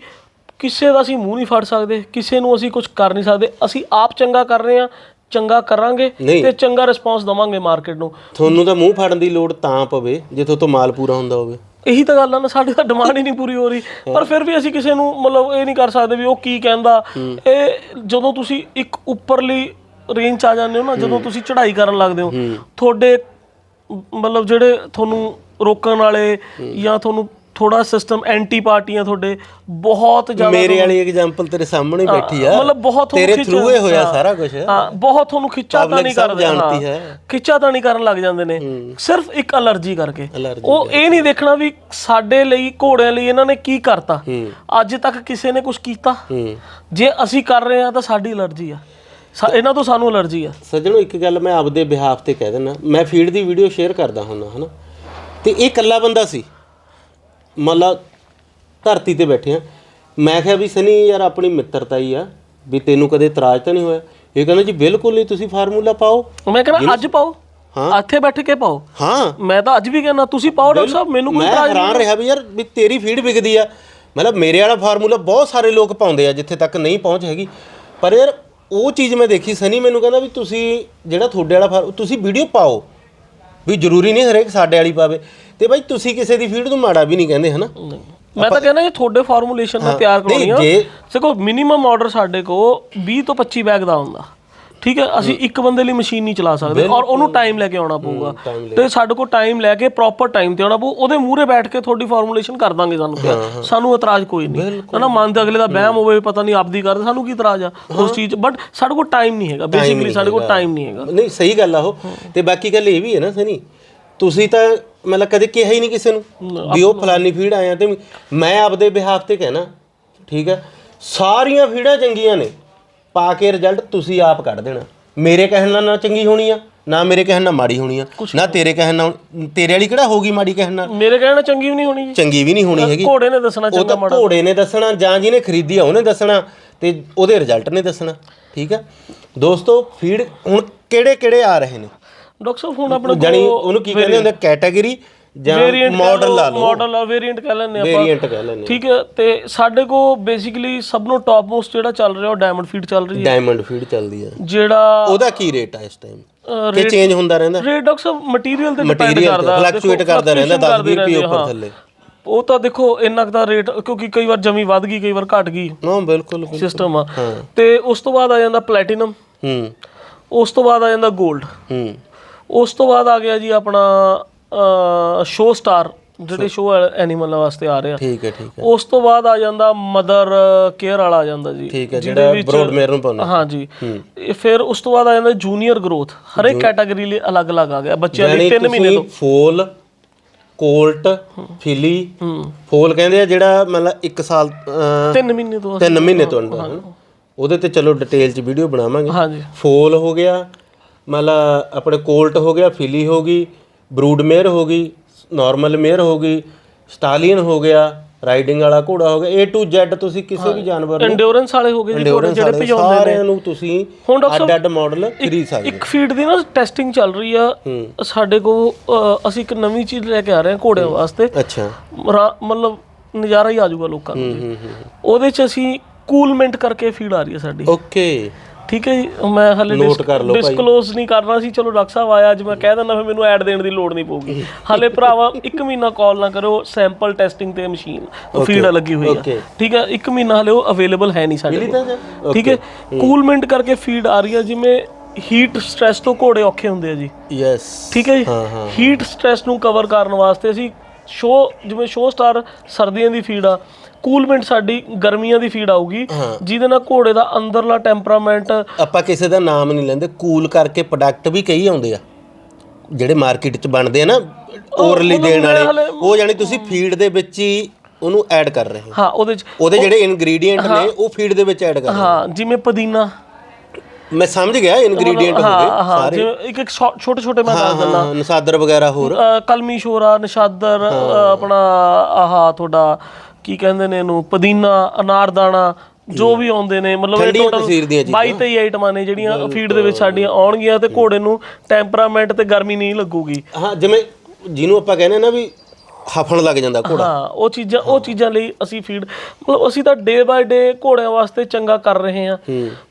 ਕਿਸੇ ਦਾ ਅਸੀਂ ਮੂੰਹ ਨਹੀਂ ਫੜ ਸਕਦੇ ਕਿਸੇ ਨੂੰ ਅਸੀਂ ਕੁਝ ਕਰ ਨਹੀਂ ਸਕਦੇ। ਅਸੀਂ ਆਪ ਚੰਗਾ ਕਰ ਰਹੇ ਆ ਚੰਗਾ ਕਰਾਂਗੇ ਨਹੀਂ। ਤੇ ਚੰਗਾ ਰਿਸਪਾਂਸ ਦਵਾਂਗੇ ਮਾਰਕੀਟ ਨੂੰ। ਤੁਹਾਨੂੰ ਤਾਂ ਮੂੰਹ ਫੜਨ ਦੀ ਲੋੜ ਤਾਂ ਪਵੇ ਜੇ ਤੁਹਾਡੇ ਤੋਂ ਮਾਲ ਪੂਰਾ ਹੁੰਦਾ ਹੋਵੇ। ਇਹੀ ਤਾਂ ਗੱਲ ਆ ਨਾ ਸਾਡੀ ਤਾਂ ਡਿਮਾਂਡ ਹੀ ਨਹੀਂ ਪੂਰੀ ਹੋ ਰਹੀ। ਪਰ ਫਿਰ ਵੀ ਅਸੀਂ ਕਿਸੇ ਨੂੰ ਮਤਲਬ ਇਹ ਨਹੀਂ ਕਰ ਸਕਦੇ ਵੀ ਉਹ ਕੀ ਕਹਿੰਦਾ। ਇਹ ਜਦੋਂ ਤੁਸੀਂ ਇੱਕ ਉੱਪਰਲੀ ਰੇਂਜ 'ਚ ਆ ਜਾਂਦੇ ਹੋ ਨਾ ਜਦੋਂ ਤੁਸੀਂ ਚੜ੍ਹਾਈ ਕਰਨ ਲੱਗਦੇ ਹੋ ਤੁਹਾਡੇ ਮਤਲਬ ਜਿਹੜੇ ਤੁਹਾਨੂੰ ਰੋਕਣ ਵਾਲੇ ਜਾਂ ਤੁਹਾਨੂੰ ਥੋੜਾ ਸਿਸਟਮ ਐਂਟੀ ਪਾਰਟੀਆਂ ਤੁਹਾਡੇ ਬਹੁਤ ਜ਼ਿਆਦਾ ਮੇਰੇ ਵਾਲੀ ਐਗਜ਼ਾਮਪਲ ਤੇਰੇ ਸਾਹਮਣੇ ਹੀ ਬੈਠੀ ਆ। ਮਤਲਬ ਬਹੁਤ ਤੁਹਾਨੂੰ ਤੇਰੇ ਥਰੂ ਹੀ ਹੋਇਆ। ਸਾਰਾ ਕੁਝ ਹਾਂ ਬਹੁਤ ਤੁਹਾਨੂੰ ਖਿੱਚਾ ਤਾਂ ਨਹੀਂ ਕਰਦੇ ਜਾਣਦੀ ਹਾਂ। ਖਿੱਚਾ ਤਾਂ ਨਹੀਂ ਕਰਨ ਲੱਗ ਜਾਂਦੇ ਨੇ। ਸਿਰਫ ਇੱਕ ਅਲਰਜੀ ਕਰਕੇ। ਉਹ ਇਹ ਨਹੀਂ ਦੇਖਣਾ ਵੀ ਸਾਡੇ ਲਈ ਘੋੜਿਆਂ ਲਈ ਇਹਨਾਂ ਨੇ ਕੀ ਕਰਤਾ। ਅੱਜ ਤੱਕ ਕਿਸੇ ਨੇ ਕੁਝ ਕੀਤਾ? ਜੇ ਅਸੀਂ ਕਰ ਰਹੇ ਹਾਂ ਤਾਂ ਸਾਡੀ ਅਲਰਜੀ ਆ। ਇਹਨਾਂ ਤੋਂ ਸਾਨੂੰ ਅਲਰਜੀ ਆ। ਸੱਜਣੋ ਇੱਕ ਗੱਲ ਮੈਂ ਆਪਦੇ ਬਿਹਾਫ ਤੇ ਕਹਿ ਦਿੰਦਾ। ਮੈਂ ਫੀਡ ਦੀ ਵੀਡੀਓ ਸ਼ੇਅਰ ਕਰਦਾ ਹੁੰਦਾ ਹਨਾ? ਤੇ ਇਹ ਇਕੱਲਾ ਬੰਦਾ ਸੀ। ਮਤਲਬ ਧਰਤੀ ਤੇ ਬੈਠੇ ਆ। ਮੈਂ ਕਿਹਾ ਵੀ ਸਨੀ ਯਾਰ ਆਪਣੀ ਮਿੱਤਰਤਾ ਹੀ ਆ ਵੀ ਤੈਨੂੰ ਕਦੇ ਇਤਰਾਜ਼ ਤਾਂ ਨਹੀਂ ਹੋਇਆ? ਇਹ ਕਹਿੰਦਾ ਜੀ ਬਿਲਕੁਲ ਨਹੀਂ ਤੁਸੀਂ ਫਾਰਮੂਲਾ ਪਾਓ। ਮੈਂ ਕਹਿੰਦਾ ਅੱਜ ਪਾਓ। ਹਾਂ। ਇੱਥੇ ਬੈਠ ਕੇ ਪਾਓ। ਹਾਂ। ਮੈਂ ਤਾਂ ਅੱਜ ਵੀ ਕਹਿੰਦਾ ਤੁਸੀਂ ਪਾਓ ਡਾਕਟਰ ਸਾਹਿਬ ਮੈਨੂੰ ਕੋਈ ਮੈਂ ਇਤਰਾਜ਼ ਨਹੀਂ ਹੈਰਾਨ ਰਿਹਾ ਵੀ ਯਾਰ ਵੀ ਤੇਰੀ ਫੀਡ ਵਿਕਦੀ ਆ। ਮਤਲਬ ਮੇਰੇ ਵਾਲਾ ਫਾਰਮੂਲਾ ਬਹੁਤ ਸਾਰੇ ਲੋਕ ਪਾਉਂਦੇ ਆ ਜਿੱਥੇ ਤੱਕ ਨਹੀਂ ਪਹੁੰਚ ਹੈਗੀ। ਪਰ ਯਾਰ ਉਹ ਚੀਜ਼ ਮੈਂ ਦੇਖੀ ਸਨੀ ਮੈਨੂੰ ਕਹਿੰਦਾ ਵੀ ਤੁਸੀਂ ਜਿਹੜਾ ਤੁਹਾਡੇ ਵਾਲਾ ਤੁਸੀਂ ਵੀਡੀਓ ਪਾਓ। ਵੀ ਜ਼ਰੂਰੀ ਨਹੀਂ ਹਰੇਕ ਸਾਡੇ ਵਾਲੀ ਪਾਵੇ। ਤੇ ਬਾਈ ਤੁਸੀਂ ਕਿਸੇ ਦੀ ਫੀਡ ਨੂੰ ਮਾੜਾ ਵੀ ਨਹੀਂ ਕਹਿੰਦੇ ਹਨਾ? ਮੈਂ ਤਾਂ ਕਹਿੰਦਾ ਇਹ ਤੁਹਾਡੇ ਫਾਰਮੂਲੇਸ਼ਨ ਦਾ ਤਿਆਰ ਕਰਾਉਣੀ ਆ। ਦੇਖੋ ਮਿਨੀਮਮ ਆਰਡਰ ਸਾਡੇ ਕੋ 20 ਤੋਂ 25 ਬੈਗ ਦਾ ਹੁੰਦਾ। ਠੀਕ ਹੈ? ਅਸੀਂ ਇੱਕ ਬੰਦੇ ਲਈ ਮਸ਼ੀਨ ਨਹੀਂ ਚਲਾ ਸਕਦੇ ਔਰ ਉਹਨੂੰ ਟਾਈਮ ਲੈ ਕੇ ਆਉਣਾ ਪਊਗਾ। ਤੇ ਸਾਡੇ ਕੋਲ ਟਾਈਮ ਲੈ ਕੇ ਪ੍ਰੋਪਰ ਟਾਈਮ ਤੇ ਆਉਣਾ ਪਊ। ਉਹਦੇ ਮੂਹਰੇ ਬੈਠ ਕੇ ਤੁਹਾਡੀ ਫਾਰਮੂਲੇਸ਼ਨ ਕਰ ਦਾਂਗੇ ਸਾਨੂੰ ਕਿਹਾ ਸਾਨੂੰ ਇਤਰਾਜ਼ ਕੋਈ ਨਹੀਂ। ਹਨਾ ਮੰਨਦੇ ਅਗਲੇ ਦਾ ਵਹਿਮ ਹੋਵੇ ਪਤਾ ਨਹੀਂ ਆਪਦੀ ਕਰਦੇ ਸਾਨੂੰ ਕੀ ਇਤਰਾਜ਼ ਆ ਉਸ ਚੀਜ਼ ਬਟ ਸਾਡੇ ਕੋਲ ਟਾਈਮ ਨਹੀਂ ਹੈਗਾ। ਬੇਸਿਕਲੀ ਸਾਡੇ ਕੋਲ ਟਾਈਮ ਨਹੀਂ ਹੈਗਾ। ਨਹੀਂ ਸਹੀ ਗੱਲ ਆ ਉਹ। ਤੇ ਬਾਕੀ ਗੱਲ ਇਹ ਵੀ ਹੈ ਨਾ ਸਨੀ ਤੁਸੀਂ ਤਾਂ ਮਤਲਬ ਕਦੇ ਕਿਹਾ ਹੀ ਨਹੀਂ ਕਿਸੇ ਨੂੰ ਵੀ ਉਹ ਫਲਾਨੀ ਫੀਡ ਆਇਆ ਤੇ ਮੈਂ ਆਪਦੇ ਬਿਹਾਫ ਤੇ ਕਹਿਣਾ ਠੀਕ ਹੈ ਸਾਰੀਆਂ ਫੀਡਾਂ ਚੰਗੀਆਂ ਨੇ ਪਾ ਕੇ ਰਿਜ਼ਲਟ ਤੁਸੀਂ ਆਪ ਕੱਢ ਦੇਣਾ। ਮੇਰੇ ਕਹਿਣ ਨਾਲ ਨਾ ਚੰਗੀ ਹੋਣੀ ਆ ਨਾ ਮੇਰੇ ਕਹਿਣ ਨਾਲ ਮਾੜੀ ਹੋਣੀ ਆ ਨਾ ਤੇਰੇ ਕਹਿਣ ਨਾਲ ਤੇਰੇ ਵਾਲੀ ਕਿਹੜਾ ਹੋਗੀ ਮਾੜੀ ਕਹਿਣ ਨਾਲ? ਮੇਰੇ ਕਹਿਣਾ ਚੰਗੀ ਵੀ ਨਹੀਂ ਹੋਣੀ ਜੀ। ਚੰਗੀ ਵੀ ਨਹੀਂ ਹੋਣੀ ਹੈਗੀ। ਘੋੜੇ ਨੇ ਦੱਸਣਾ ਉਹ ਤਾਂ ਘੋੜੇ ਨੇ ਦੱਸਣਾ ਜਾਂ ਜਿਹਨੇ ਖਰੀਦੀ ਆ ਉਹਨੇ ਦੱਸਣਾ ਤੇ ਉਹਦੇ ਰਿਜ਼ਲਟ ਨੇ ਦੱਸਣਾ ਠੀਕ ਆ? ਦੋਸਤੋ ਫੀਡ ਹੁਣ ਕਿਹੜੇ ਕਿਹੜੇ ਆ ਰਹੇ ਨੇ? ਡਾਕਟਰ ਸਾਹਿਬ ਹੁਣ ਆਪਣੇ ਜਾਨੀ ਉਹਨੂੰ ਕੀ ਕਹਿੰਦੇ ਹੁੰਦੇ ਕੈਟਾਗਰੀ ਜਾਂ ਮਾਡਲ ਲਾ ਲਓ। ਮਾਡਲ ਆ ਵੇਰੀਐਂਟ ਕਹਿ ਲੈਂਦੇ ਆਪਾਂ। ਵੇਰੀਐਂਟ ਕਹਿ ਲੈਂਦੇ ਠੀਕ ਹੈ ਤੇ ਸਾਡੇ ਕੋ ਬੇਸਿਕਲੀ ਸਭ ਨੂੰ ਟੌਪ ਮੋਸਟ ਜਿਹੜਾ ਚੱਲ ਰਿਹਾ ਉਹ ਡਾਇਮੰਡ ਫੀਡ ਚੱਲ ਰਹੀ ਹੈ। ਡਾਇਮੰਡ ਫੀਡ ਚੱਲਦੀ ਆ ਜਿਹੜਾ ਉਹਦਾ ਕੀ ਰੇਟ ਆ ਇਸ ਟਾਈਮ ਕਿ ਚੇਂਜ ਹੁੰਦਾ ਰਹਿੰਦਾ? ਰੇਟ ਡਾਕਟਰ ਸਾਹਿਬ ਮਟੀਰੀਅਲ ਤੇ ਡਿਪੈਂਡ ਕਰਦਾ ਦੇਖੋ, ਕਰਦਾ ਰਹਿੰਦਾ, fluctuation 10 20 ਕਰਦੀ ਉੱਪਰ ਹਾਂ। ਥੱਲੇ। ਉਹ ਤਾਂ ਦੇਖੋ ਇੰਨਾ ਦਾ ਰੇਟ ਕਿਉਂਕਿ ਕਈ ਵਾਰ ਜਮੀ ਵੱਧ ਗਈ ਕਈ ਵਾਰ ਘਟ ਗਈ। ਨਾ ਬਿਲਕੁਲ ਬਿਲਕੁਲ। ਸਿਸਟਮ ਆ। ਤੇ ਉਸ ਤੋਂ ਬਾਅਦ ਆ ਜਾਂਦਾ ਪਲੈਟੀਨਮ ਹੂੰ। ਉਸ ਤੋਂ ਬਾਅਦ ਆ ਜਾਂਦਾ 골ਡ ਹੂੰ। ਉਸ ਤੋਂ ਬਾਅਦ ਆ ਗਿਆ ਜੀ ਆਪਣਾ ਸ਼ੋ ਸਟਾਰ ਜਿਹੜੇ ਸ਼ੋ ਐਨੀਮਲ ਵਾਸਤੇ ਆ ਰਹੇ ਆ। ਠੀਕ ਹੈ ਠੀਕ ਹੈ। ਉਸ ਤੋਂ ਬਾਅਦ ਆ ਜਾਂਦਾ ਮਦਰ ਕੇਅਰ ਵਾਲਾ ਆ ਜਾਂਦਾ ਜੀ ਠੀਕ ਹੈ ਜਿਹੜਾ ਬ੍ਰੋਡਮੇਰ ਨੂੰ ਪਾਉਂਦੇ ਹਾਂਜੀ ਇਹ ਫਿਰ ਉਸ ਤੋਂ ਬਾਅਦ ਆ ਜਾਂਦਾ ਜੂਨੀਅਰ ਗਰੋਥ ਹਰ ਇੱਕ ਕੈਟਾਗਰੀ ਲਈ ਅਲੱਗ-ਅਲੱਗ ਆ ਗਿਆ। ਬੱਚਿਆਂ ਲਈ 3 ਮਹੀਨੇ ਤੋਂ। ਫੋਲ ਕੋਲਟ ਫਿਲੀ ਫੋਲ ਕਹਿੰਦੇ ਆ ਜਿਹੜਾ ਮਤਲਬ 1 ਸਾਲ 3 ਮਹੀਨੇ ਤੋਂ 3 ਮਹੀਨੇ ਤੋਂ ਅੰਦਰ। ਉਹਦੇ ਤੇ ਚਲੋ ਡਿਟੇਲ ਚ ਵੀਡੀਓ ਬਣਾਵਾਂਗੇ। ਹਾਂਜੀ ਫੋਲ ਹੋ ਗਿਆ ਮਤਲਬ ਆਪਣੇ ਕੋਲਟ ਹੋ ਗਿਆ ਫਿਲੀ ਹੋ ਗਈ ਬਰੂਡ ਮੇਅਰ ਹੋ ਗਈ ਨਾਰਮਲ ਮੇਅਰ ਹੋ ਗਈ ਸਟਾਲੀਅਨ ਹੋ ਗਿਆ ਰਾਈਡਿੰਗ ਵਾਲਾ ਘੋੜਾ ਹੋ ਗਿਆ A to Z ਤੁਸੀਂ ਕਿਸੇ ਵੀ ਜਾਨਵਰ ਨੂੰ ਐਂਡਿਓਰੈਂਸ ਵਾਲੇ ਹੋ ਗਏ ਜੀ ਘੋੜੇ ਜਿਹੜੇ ਭਜਾਉਂਦੇ ਨੇ। ਸਾਰਿਆਂ ਨੂੰ ਤੁਸੀਂ ਅੱਡ ਅੱਡ ਮਾਡਲ ਖਰੀਦ ਸਕਦੇ ਇੱਕ ਫੀਡ ਦੀ ਨਾ ਟੈਸਟਿੰਗ ਚੱਲ ਰਹੀ ਆ। ਸਾਡੇ ਕੋਲ ਅਸੀਂ ਇੱਕ ਨਵੀਂ ਚੀਜ਼ ਲੈ ਕੇ ਆ ਰਹੇ ਹਾਂ ਘੋੜਿਆਂ ਵਾਸਤੇ। ਅੱਛਾ। ਮਤਲਬ ਨਜ਼ਾਰਾ ਹੀ ਆ ਜਾਊਗਾ ਲੋਕਾਂ ਨੂੰ। ਉਹਦੇ ਚ ਅਸੀਂ ਕੂਲਮੈਂਟ ਕਰਕੇ ਫੀਡ ਆ ਰਹੀ ਹੈ ਸਾਡੀ। ਓਕੇ ਠੀਕ ਹੈ ਜੀ ਮੈਂ ਹਲੇ Note ਕਰ ਲਓ ਭਾਈ। ਡਿਸਕਲੋਜ਼ ਨਹੀਂ ਕਰਨਾ ਸੀ ਚਲੋ ਡਾਕਟਰ ਸਾਹਿਬ ਆਇਆ ਅੱਜ ਮੈਂ ਕਹਿ ਦਿੰਦਾ ਫਿਰ ਮੈਨੂੰ ਐਡ ਦੇਣ ਦੀ ਲੋੜ ਨਹੀਂ ਪਊਗੀ। ਹਲੇ ਭਰਾਵਾ ਇੱਕ ਮਹੀਨਾ ਕਾਲ ਨਾ ਕਰੋ ਸੈਂਪਲ ਟੈਸਟਿੰਗ ਤੇ ਮਸ਼ੀਨ ਫੀਡ ਲੱਗੀ ਹੋਈ Okay. ਆ ਠੀਕ ਹੈ ਇੱਕ ਮਹੀਨਾ ਹਲੇ ਉਹ ਅਵੇਲੇਬਲ ਹੈ ਨਹੀਂ ਸਾਡੇ ਕੋਲ। ਠੀਕ ਹੈ ਕੂਲਮੈਂਟ ਕਰਕੇ ਫੀਡ ਆ ਰਹੀ ਹੈ ਜਿਵੇਂ ਹੀਟ ਸਟ੍ਰੈਸ ਤੋਂ ਘੋੜੇ ਔਖੇ ਹੁੰਦੇ ਆ ਜੀ। ਯੈਸ ਠੀਕ ਹੈ ਜੀ? ਹਾਂ, ਹਾਂ। ਹੀਟ ਸਟ੍ਰੈਸ ਨੂੰ ਕਵਰ ਕਰਨ ਵਾਸਤੇ ਅਸੀਂ ਸ਼ੋ ਜਿਵੇਂ ਸ਼ੋ ਸਟਾਰ ਸਰਦੀਆਂ ਦੀ ਫੀਡ ਆ ਕੂਲਮੈਂਟ ਸਾਡੀ ਗਰਮੀਆਂ ਦੀ ਫੀਡ ਆਊਗੀ ਜਿਹਦੇ ਨਾਲ ਘੋੜੇ ਦਾ ਅੰਦਰਲਾ ਟੈਂਪਰਾਮੈਂਟ ਆਪਾਂ ਕਿਸੇ ਦਾ ਨਾਮ ਨਹੀਂ ਲੈਂਦੇ ਕੂਲ ਕਰਕੇ ਪ੍ਰੋਡਕਟ ਵੀ ਕਈ ਆਉਂਦੇ ਆ। ਜਿਹੜੇ ਮਾਰਕੀਟ 'ਚ ਬਣਦੇ ਆ ਨਾ ਓਰਲੀ ਦੇਣ ਵਾਲੇ ਉਹ ਯਾਨੀ ਤੁਸੀਂ ਫੀਡ ਦੇ ਵਿੱਚ ਹੀ ਉਹਨੂੰ ਐਡ ਕਰ ਰਹੇ ਹੋ। ਉਹਦੇ ਚ ਉਹਦੇ ਜਿਹੜੇ ਇਨਗਰੀਡੀਅੰਟ ਨੇ ਉਹ ਫੀਡ ਦੇ ਵਿੱਚ ਐਡ ਕਰ ਰਹੇ ਹਾਂ। ਜਿਵੇਂ ਪੁਦੀਨਾ। ਮੈਂ ਸਮਝ ਗਿਆ ਇਨਗਰੀਡੀਅੰਟ ਹੋ ਗਏ ਹਾਂ ਜਿਵੇਂ ਇੱਕ ਇੱਕ ਛੋਟੇ ਛੋਟੇ ਮੈਂ ਦੱਸ ਦਿੰਦਾ। ਨਸਾਦਰ ਵਗੈਰਾ ਹੋਰ। ਕਲਮੀ ਸ਼ੋਰਾ ਨਿਸ਼ਾਦਰ ਆਪਣਾ ਆਹ ਤੁਹਾਡਾ ਕੀ ਕਹਿੰਦੇ ਨੇ ਇਹਨੂੰ ਪੁਦੀਨਾ ਅਨਾਰਦਾਣਾ ਜੋ ਵੀ ਆਉਂਦੇ ਨੇ ਮਤਲਬ ਇਹ ਠੰਡੀਆਂ ਟੋਟਲ ਤਸੀਰ ਦੀਆਂ 22 23 ਆਈਟਮਾਂ ਨੇ ਜਿਹੜੀਆਂ ਫੀਡ ਦੇ ਵਿੱਚ ਸਾਡੀਆਂ ਆਉਣਗੀਆਂ ਤੇ ਘੋੜੇ ਨੂੰ ਟੈਂਪਰਾਮੈਂਟ ਤੇ ਗਰਮੀ ਨਹੀਂ ਲੱਗੂਗੀ। ਹਾਂ ਜਿਵੇਂ ਜਿਹਨੂੰ ਆਪਾਂ ਕਹਿੰਦੇ ਨਾ ਵੀ ਹਫਣ ਲੱਗ ਜਾਂਦਾ ਘੋੜਾ। ਹਾਂ ਉਹ ਚੀਜ਼ਾਂ ਉਹ ਚੀਜ਼ਾਂ ਲਈ ਅਸੀਂ ਫੀਡ ਮਤਲਬ ਅਸੀਂ ਤਾਂ ਡੇ ਬਾਏ ਡੇ ਘੋੜਿਆਂ ਵਾਸਤੇ ਚੰਗਾ ਕਰ ਰਹੇ ਹਾਂ।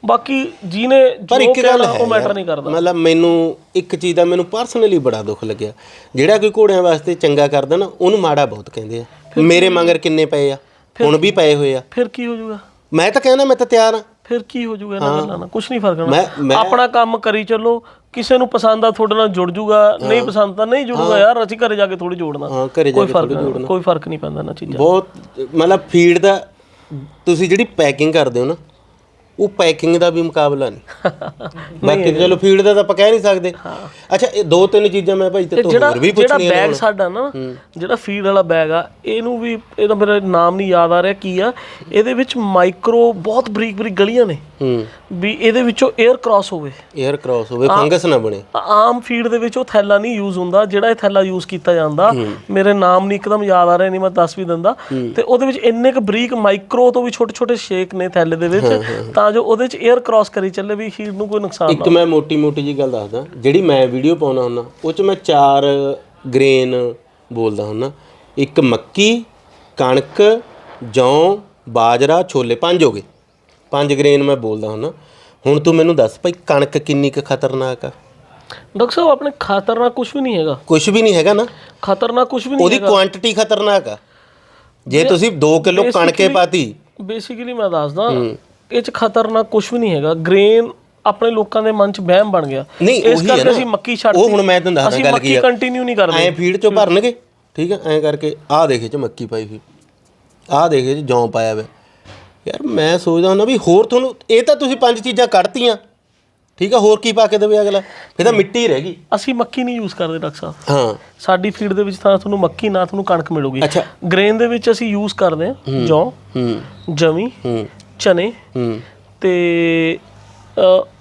ਬਾਕੀ ਜਿਹਨੇ ਪਰ ਜੋ ਇੱਕ ਗੱਲ ਕਹਿਣਾ ਹੈ ਉਹ ਮੈਟਰ ਨਹੀਂ ਕਰਦਾ। ਮਤਲਬ ਮੈਨੂੰ ਇੱਕ ਚੀਜ਼ ਦਾ ਮੈਨੂੰ ਪਰਸਨਲੀ ਬੜਾ ਦੁੱਖ ਲੱਗਿਆ। ਜਿਹੜਾ ਕੋਈ ਘੋੜਿਆਂ ਵਾਸਤੇ ਚੰਗਾ ਕਰਦਾ ਨਾ ਉਹਨੂੰ ਮਾੜਾ ਬਹੁਤ ਕਹਿੰਦੇ ਆ। ਮੇਰੇ ਮਗਰ ਕਿੰਨੇ ਪਏ ਆ? ਹੁਣ ਵੀ ਪਏ ਹੋਏ ਆ। ਫਿਰ ਕੀ ਹੋ ਜਾਊਗਾ ਮੈਂ ਤਾਂ ਕਹਿੰਦਾ ਮੈਂ ਤਾਂ ਤਿਆਰ ਆ। ਫਿਰ ਕੀ ਹੋ ਜਾਊਗਾ ਇਹਨਾਂ ਗੱਲਾਂ ਨਾਲ? ਕੁਝ ਨਹੀਂ ਫ਼ਰਕ ਪੈਣਾ ਆਪਣਾ ਕੰਮ ਕਰੀ ਚੱਲੋ। ਕਿਸੇ ਨੂੰ ਪਸੰਦ ਆ ਤੁਹਾਡੇ ਨਾਲ ਜੁੜ ਜੂਗਾ। ਨਹੀਂ ਪਸੰਦ ਤਾਂ ਨਹੀਂ ਜੁੜੂਗਾ ਯਾਰ ਅਸੀਂ ਘਰੇ ਜਾ ਕੇ ਥੋੜੀ ਜੋੜਨਾ। ਹਾਂ ਘਰੇ ਜਾ ਕੋਈ ਫ਼ਰਕ ਨਹੀਂ ਪੈਂਦਾ ਨਾ ਚੀਜ਼ਾਂ ਬਹੁਤ ਮਤਲਬ ਫੀਡ ਦਾ ਤੁਸੀਂ ਜਿਹੜੀ ਪੈਕਿੰਗ ਕਰਦੇ ਹੋ ਨਾ ਉਹ ਪੈਕਿੰਗ ਦਾ ਵੀ ਮੁਕਾਬਲਾ ਨਹੀਂ। ਬਾਕੀ ਤਾਂ ਚਲੋ ਫੀਡ ਦਾ ਤਾਂ ਆਪਾਂ ਕਹਿ ਨਹੀਂ ਸਕਦੇ। ਅੱਛਾ ਇਹ ਦੋ ਤਿੰਨ ਚੀਜ਼ਾਂ ਮੈਂ ਭਾਈ ਤੇ ਤੋਂ ਜਿਹੜਾ ਹੋਰ ਵੀ ਜਿਹੜਾ ਪੁੱਛਣੀਆਂ ਨੇ ਬੈਗ ਹੁਣ। ਸਾਡਾ ਨਾ ਜਿਹੜਾ ਫੀਡ ਵਾਲਾ ਬੈਗ ਆ ਇਹਨੂੰ ਵੀ ਇਹਦਾ ਮੇਰਾ ਨਾਮ ਨਹੀਂ ਯਾਦ ਆ ਰਿਹਾ ਕੀ ਆ? ਇਹਦੇ ਵਿੱਚ ਮਾਈਕਰੋ ਬਹੁਤ ਬਰੀਕ ਬਰੀਕ ਗਲੀਆਂ ਨੇ। ਵੀ ਇਹਦੇ ਵਿੱਚੋਂ 에ਅਰ ਕ੍ਰਾਸ ਹੋਵੇ। 에ਅਰ ਕ੍ਰਾਸ ਹੋਵੇ ਫੰਗਸ ਨਾ ਬਣੇ। ਆਮ ਫੀਡ ਦੇ ਵਿੱਚ ਉਹ ਥੈਲਾ ਨਹੀਂ ਯੂਜ਼ ਹੁੰਦਾ ਜਿਹੜਾ ਇਹ ਥੈਲਾ ਯੂਜ਼ ਕੀਤਾ ਜਾਂਦਾ। ਮੇਰੇ ਨਾਮ ਨਹੀਂ ਇੱਕਦਮ ਯਾਦ ਆ ਰਹੇ ਨਹੀਂ ਮੈਂ ਦੱਸ ਵੀ ਦਿੰਦਾ। ਤੇ ਉਹਦੇ ਵਿੱਚ ਇੰਨੇ ਕ ਬਰੀਕ ਮਾਈਕਰੋ ਤੋਂ ਵੀ ਛੋਟੇ ਛੋਟੇ ਸ਼ੇਕ ਨੇ ਥੈਲੇ ਦੇ ਵਿੱਚ ਤਾਂ ਜੋ ਉਹਦੇ ਵਿੱਚ 에ਅਰ ਕ੍ਰਾਸ ਕਰੀ ਚੱਲੇ ਵੀ ਫੀਡ ਨੂੰ ਕੋਈ ਨੁਕਸਾਨ ਨਾ ਇੱਕ ਮੈਂ ਮੋਟੀ ਮੋਟੀ ਜੀ ਗੱਲ ਦੱਸਦਾ ਜਿਹੜੀ ਮੈਂ ਵੀਡੀਓ ਪਾਉਣਾ ਹੁੰਦਾ ਉਹ ਚ ਮੈਂ ਚਾਰ ਗ੍ਰੇਨ ਬੋਲਦਾ ਹੁੰਦਾ। ਇੱਕ ਮੱਕੀ ਕਣਕ ਜੌਂ ਬਾਜਰਾ ਛੋਲੇ ਪੰਜ ਹੋ ਗਏ। ਪੰਜ ਗ੍ਰੇਨ ਮੈਂ ਬੋਲਦਾ ਹੁੰਦਾ। ਹੁਣ ਤੂੰ ਮੈਨੂੰ ਦੱਸ ਭਾਈ ਕਣਕ ਕਿੰਨੀ ਕੁ ਖਤਰਨਾਕ ਆ? ਡਾਕਟਰ ਸਾਹਿਬ ਆਪਣੇ ਖਤਰਨਾਕ ਕੁਝ ਵੀ ਨਹੀਂ ਹੈਗਾ। ਕੁਝ ਵੀ ਨਹੀਂ ਹੈਗਾ ਨਾ? ਖਤਰਨਾਕ ਕੁਝ ਵੀ ਨਹੀਂ ਉਹਦੀ ਕੁਆਂਟੀਟੀ ਖਤਰਨਾਕ ਆ। ਜੇ ਤੁਸੀਂ 2 ਕਿਲੋ ਕਣਕੇ ਪਾਤੀ। ਬੇਸਿਕਲੀ ਮੈਂ ਦੱਸਦਾ ਇਹ ਚ ਖਤਰਨਾਕ ਕੁਝ ਵੀ ਨਹੀਂ ਹੈਗਾ। ਗ੍ਰੇਨ ਆਪਣੇ ਲੋਕਾਂ ਦੇ ਮਨ ਚ ਵਹਿਮ ਬਣ ਗਿਆ। ਨਹੀਂ ਇਸ ਉਹੀ ਹੈ ਕਰਕੇ ਨਾ। ਅਸੀਂ ਮੱਕੀ ਛੱਡ ਉਹ ਹੁਣ ਮੈਂ ਤੁਹਾਨੂੰ ਦੱਸਦਾ ਗੱਲ ਕੀ ਆ। ਕੰਟੀਨਿਊ ਨਹੀਂ ਕਰਦੇ। ਐਂ ਫੀਡ ਚੋਂ ਭਰਨਗੇ। ਠੀਕ ਆ? ਐਂ ਕਰਕੇ ਆਹ ਦੇਖੇ ਚ ਮੱਕੀ ਪਾਈ ਹੋਈ। ਆਹ ਦੇਖੇ ਚ ਜੌਂ ਪਾਇਆ ਹੋਇਆ। ਯਾਰ ਮੈਂ ਸੋਚਦਾ ਹੁੰਦਾ ਵੀ ਹੋਰ ਤੁਹਾਨੂੰ ਇਹ ਤਾਂ ਤੁਸੀਂ ਪੰਜ ਚੀਜ਼ਾਂ ਕੱਢਤੀਆਂ। ਠੀਕ ਆ ਹੋਰ ਕੀ ਪਾ ਕੇ ਦੇਵੇ ਅਗਲਾ? ਫਿਰ ਤਾਂ ਮਿੱਟੀ ਹੀ ਰਹਿ ਗਈ। ਅਸੀਂ ਮੱਕੀ ਨਹੀਂ ਯੂਜ਼ ਕਰਦੇ ਡਾਕਟਰ ਸਾਹਿਬ। ਹਾਂ। ਸਾਡੀ ਫੀਡ ਦੇ ਵਿੱਚ ਤਾਂ ਤੁਹਾਨੂੰ ਮੱਕੀ ਨਾ ਤੁਹਾਨੂੰ ਕਣਕ ਮਿਲੂਗੀ। ਅੱਛਾ। ਗ੍ਰੇਨ ਦੇ ਵਿੱਚ ਅਸੀਂ ਯੂਜ਼ ਕਰਦੇ ਹਾਂ ਜੌਂ ਹੂੰ। ਜਵੀ ਹੂੰ। ਚਨੇ ਹੂੰ। ਤੇ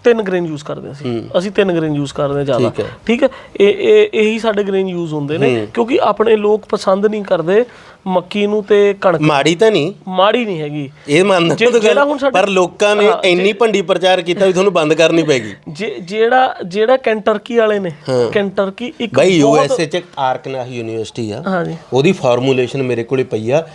ਤਿੰਨ ਗ੍ਰੇਨ ਯੂਜ਼ ਕਰਦੇ ਅਸੀਂ। ਅਸੀਂ ਤਿੰਨ ਗ੍ਰੇਨ ਯੂਜ਼ ਕਰਦੇ ਹਾਂ ਜ਼ਿਆਦਾ। ਠੀਕ ਹੈ। ਇਹ ਇਹ ਇਹੀ ਸਾਡੇ ਗ੍ਰੇਨ ਯੂਜ਼ ਹੁੰਦੇ ਨੇ ਕਿਉਂਕਿ ਆਪਣੇ ਲੋਕ ਪਸੰਦ ਨਹੀਂ ਕਰਦੇ ਮੱਕੀ ਨੂੰ ਤੇ ਕਣਕ ਮਾੜੀ ਤਾਂ ਨਹੀਂ। ਮਾੜੀ ਨਹੀਂ ਹੈਗੀ। ਇਹ ਮੰਨਦਾ ਤਾਂ ਗੱਲ, ਪਰ ਲੋਕਾਂ ਨੇ ਇੰਨੀ ਭੰਡੀ ਪ੍ਰਚਾਰ ਕੀਤਾ ਵੀ ਤੁਹਾਨੂੰ ਬੰਦ ਕਰਨੀ ਪੈਗੀ। ਜਿਹੜਾ ਜਿਹੜਾ ਕੈਂਟਰਕੀ ਵਾਲੇ ਨੇ ਕੈਂਟਰਕੀ ਇੱਕ ਬਾਈ ਯੂਐਸਏ ਚ ਆਰਕਨਾਹ ਯੂਨੀਵਰਸਿਟੀ ਆ। ਹਾਂਜੀ ਉਹਦੀ ਫਾਰਮੂਲੇਸ਼ਨ ਮੇਰੇ ਕੋਲੇ ਪਈ ਆ।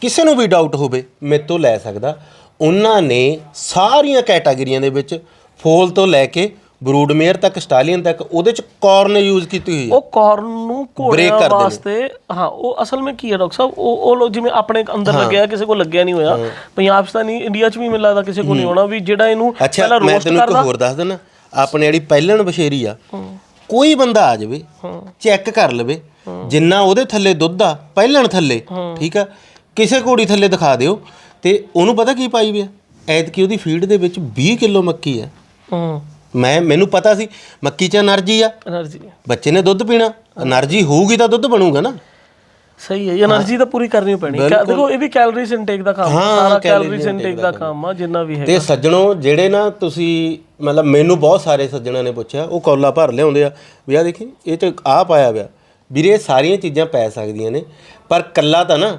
ਕਿਸੇ ਨੂੰ ਵੀ ਡਾਊਟ ਹੋਵੇ ਮੇਰੇ ਤੋਂ ਲੈ ਸਕਦਾ। ਉਹਨਾਂ ਨੇ ਸਾਰੀਆਂ ਕੈਟਾਗਰੀਆਂ ਦੇ ਵਿੱਚ ਫੋਲ ਤੋਂ ਲੈ ਕੇ ਬਰੂਡਮੇਅਰ ਤੱਕ ਸਟਾਲੀਅਨ ਤੱਕ ਉਹਦੇ ਚ ਕਾਰਨ ਯੂਜ਼ ਕੀਤੀ ਹੋਈ ਹੈ। ਉਹ ਕਾਰਨ ਨੂੰ Break ਘੋੜਿਆਂ। ਵਾਸਤੇ ਹਾਂ ਉਹ ਅਸਲ ਵਿੱਚ ਕੀ ਹੈ ਡਾਕਟਰ ਸਾਹਿਬ ਉਹ ਉਹ ਲੋਕ ਜਿਵੇਂ ਆਪਣੇ ਅੰਦਰ ਲੱਗਿਆ ਕਿਸੇ ਕੋਲ ਲੱਗਿਆ ਨਹੀਂ ਹੋਇਆ। ਪੰਜਾਬ 'ਚ ਤਾਂ ਨਹੀਂ ਇੰਡੀਆ 'ਚ ਵੀ ਮੈਨੂੰ ਲੱਗਦਾ ਕਿਸੇ ਕੋਲ ਨਹੀਂ ਹੋਣਾ ਵੀ ਜਿਹੜਾ ਇਹਨੂੰ ਅੱਛਾ ਪਹਿਲਾਂ ਮੈਂ ਰੋਸਟ ਤੈਨੂੰ ਇੱਕ ਕਰਦਾ। ਹੋਰ ਦੱਸ ਦਿੰਦਾ। ਆਪਣੇ ਜਿਹੜੀ ਪਹਿਲਣ ਬਸ਼ੇਰੀ ਆ ਕੋਈ ਬੰਦਾ ਆ ਜਾਵੇ ਚੈੱਕ ਕਰ ਲਵੇ ਜਿੰਨਾ ਉਹਦੇ ਥੱਲੇ ਦੁੱਧ ਆ ਪਹਿਲਣ ਥੱਲੇ ਠੀਕ ਆ ਕਿਸੇ ਘੋੜੀ ਥੱਲੇ ਦਿਖਾ ਦਿਓ ਤੇ ਉਹਨੂੰ ਪਤਾ ਕੀ ਪਾਈ ਵੀ ਆ? ਐਤਕੀ ਉਹਦੀ ਫੀਲਡ ਦੇ ਵਿੱਚ 20 ਕਿਲੋ ਮੱਕੀ ਆ। ਹੂੰ। ਮੈਂ ਮੈਨੂੰ ਪਤਾ ਸੀ ਮੱਕੀ 'ਚ એનર્ਜੀ ਆ। એનર્ਜੀ ਬੱਚੇ ਨੇ ਦੁੱਧ ਪੀਣਾ એનર્ਜੀ ਹੋਊਗੀ ਤਾਂ ਦੁੱਧ ਬਣੂਗਾ ਨਾ। ਸਹੀ ਹੈ એનર્ਜੀ ਤਾਂ ਪੂਰੀ ਕਰਨੀ ਪੈਣੀ। ਦੇਖੋ ਇਹ ਵੀ ਕੈਲਰੀਜ਼ ਇਨਟੇਕ ਦਾ ਕੰਮ ਸਾਰਾ ਕੈਲਰੀਜ਼ ਇਨਟੇਕ ਦਾ ਕੰਮ ਆ। ਜਿੰਨਾ ਵੀ ਹੈ ਤੇ ਸੱਜਣੋ ਜਿਹੜੇ ਨਾ ਤੁਸੀਂ ਮਤਲਬ ਮੈਨੂੰ ਬਹੁਤ ਸਾਰੇ ਸੱਜਣਾ ਨੇ ਪੁੱਛਿਆ ਉਹ ਕੌਲਾ ਭਰ ਲਿਆਉਂਦੇ ਆ ਵੀ ਆ ਦੇਖੀ ਇਹ ਤੇ ਆ ਪਾਇਆ ਵਿਆ ਵੀਰੇ ਸਾਰੀਆਂ ਚੀਜ਼ਾਂ ਪੈ ਸਕਦੀਆਂ ਨੇ ਪਰ ਕੱਲਾ ਤਾਂ ਨਾ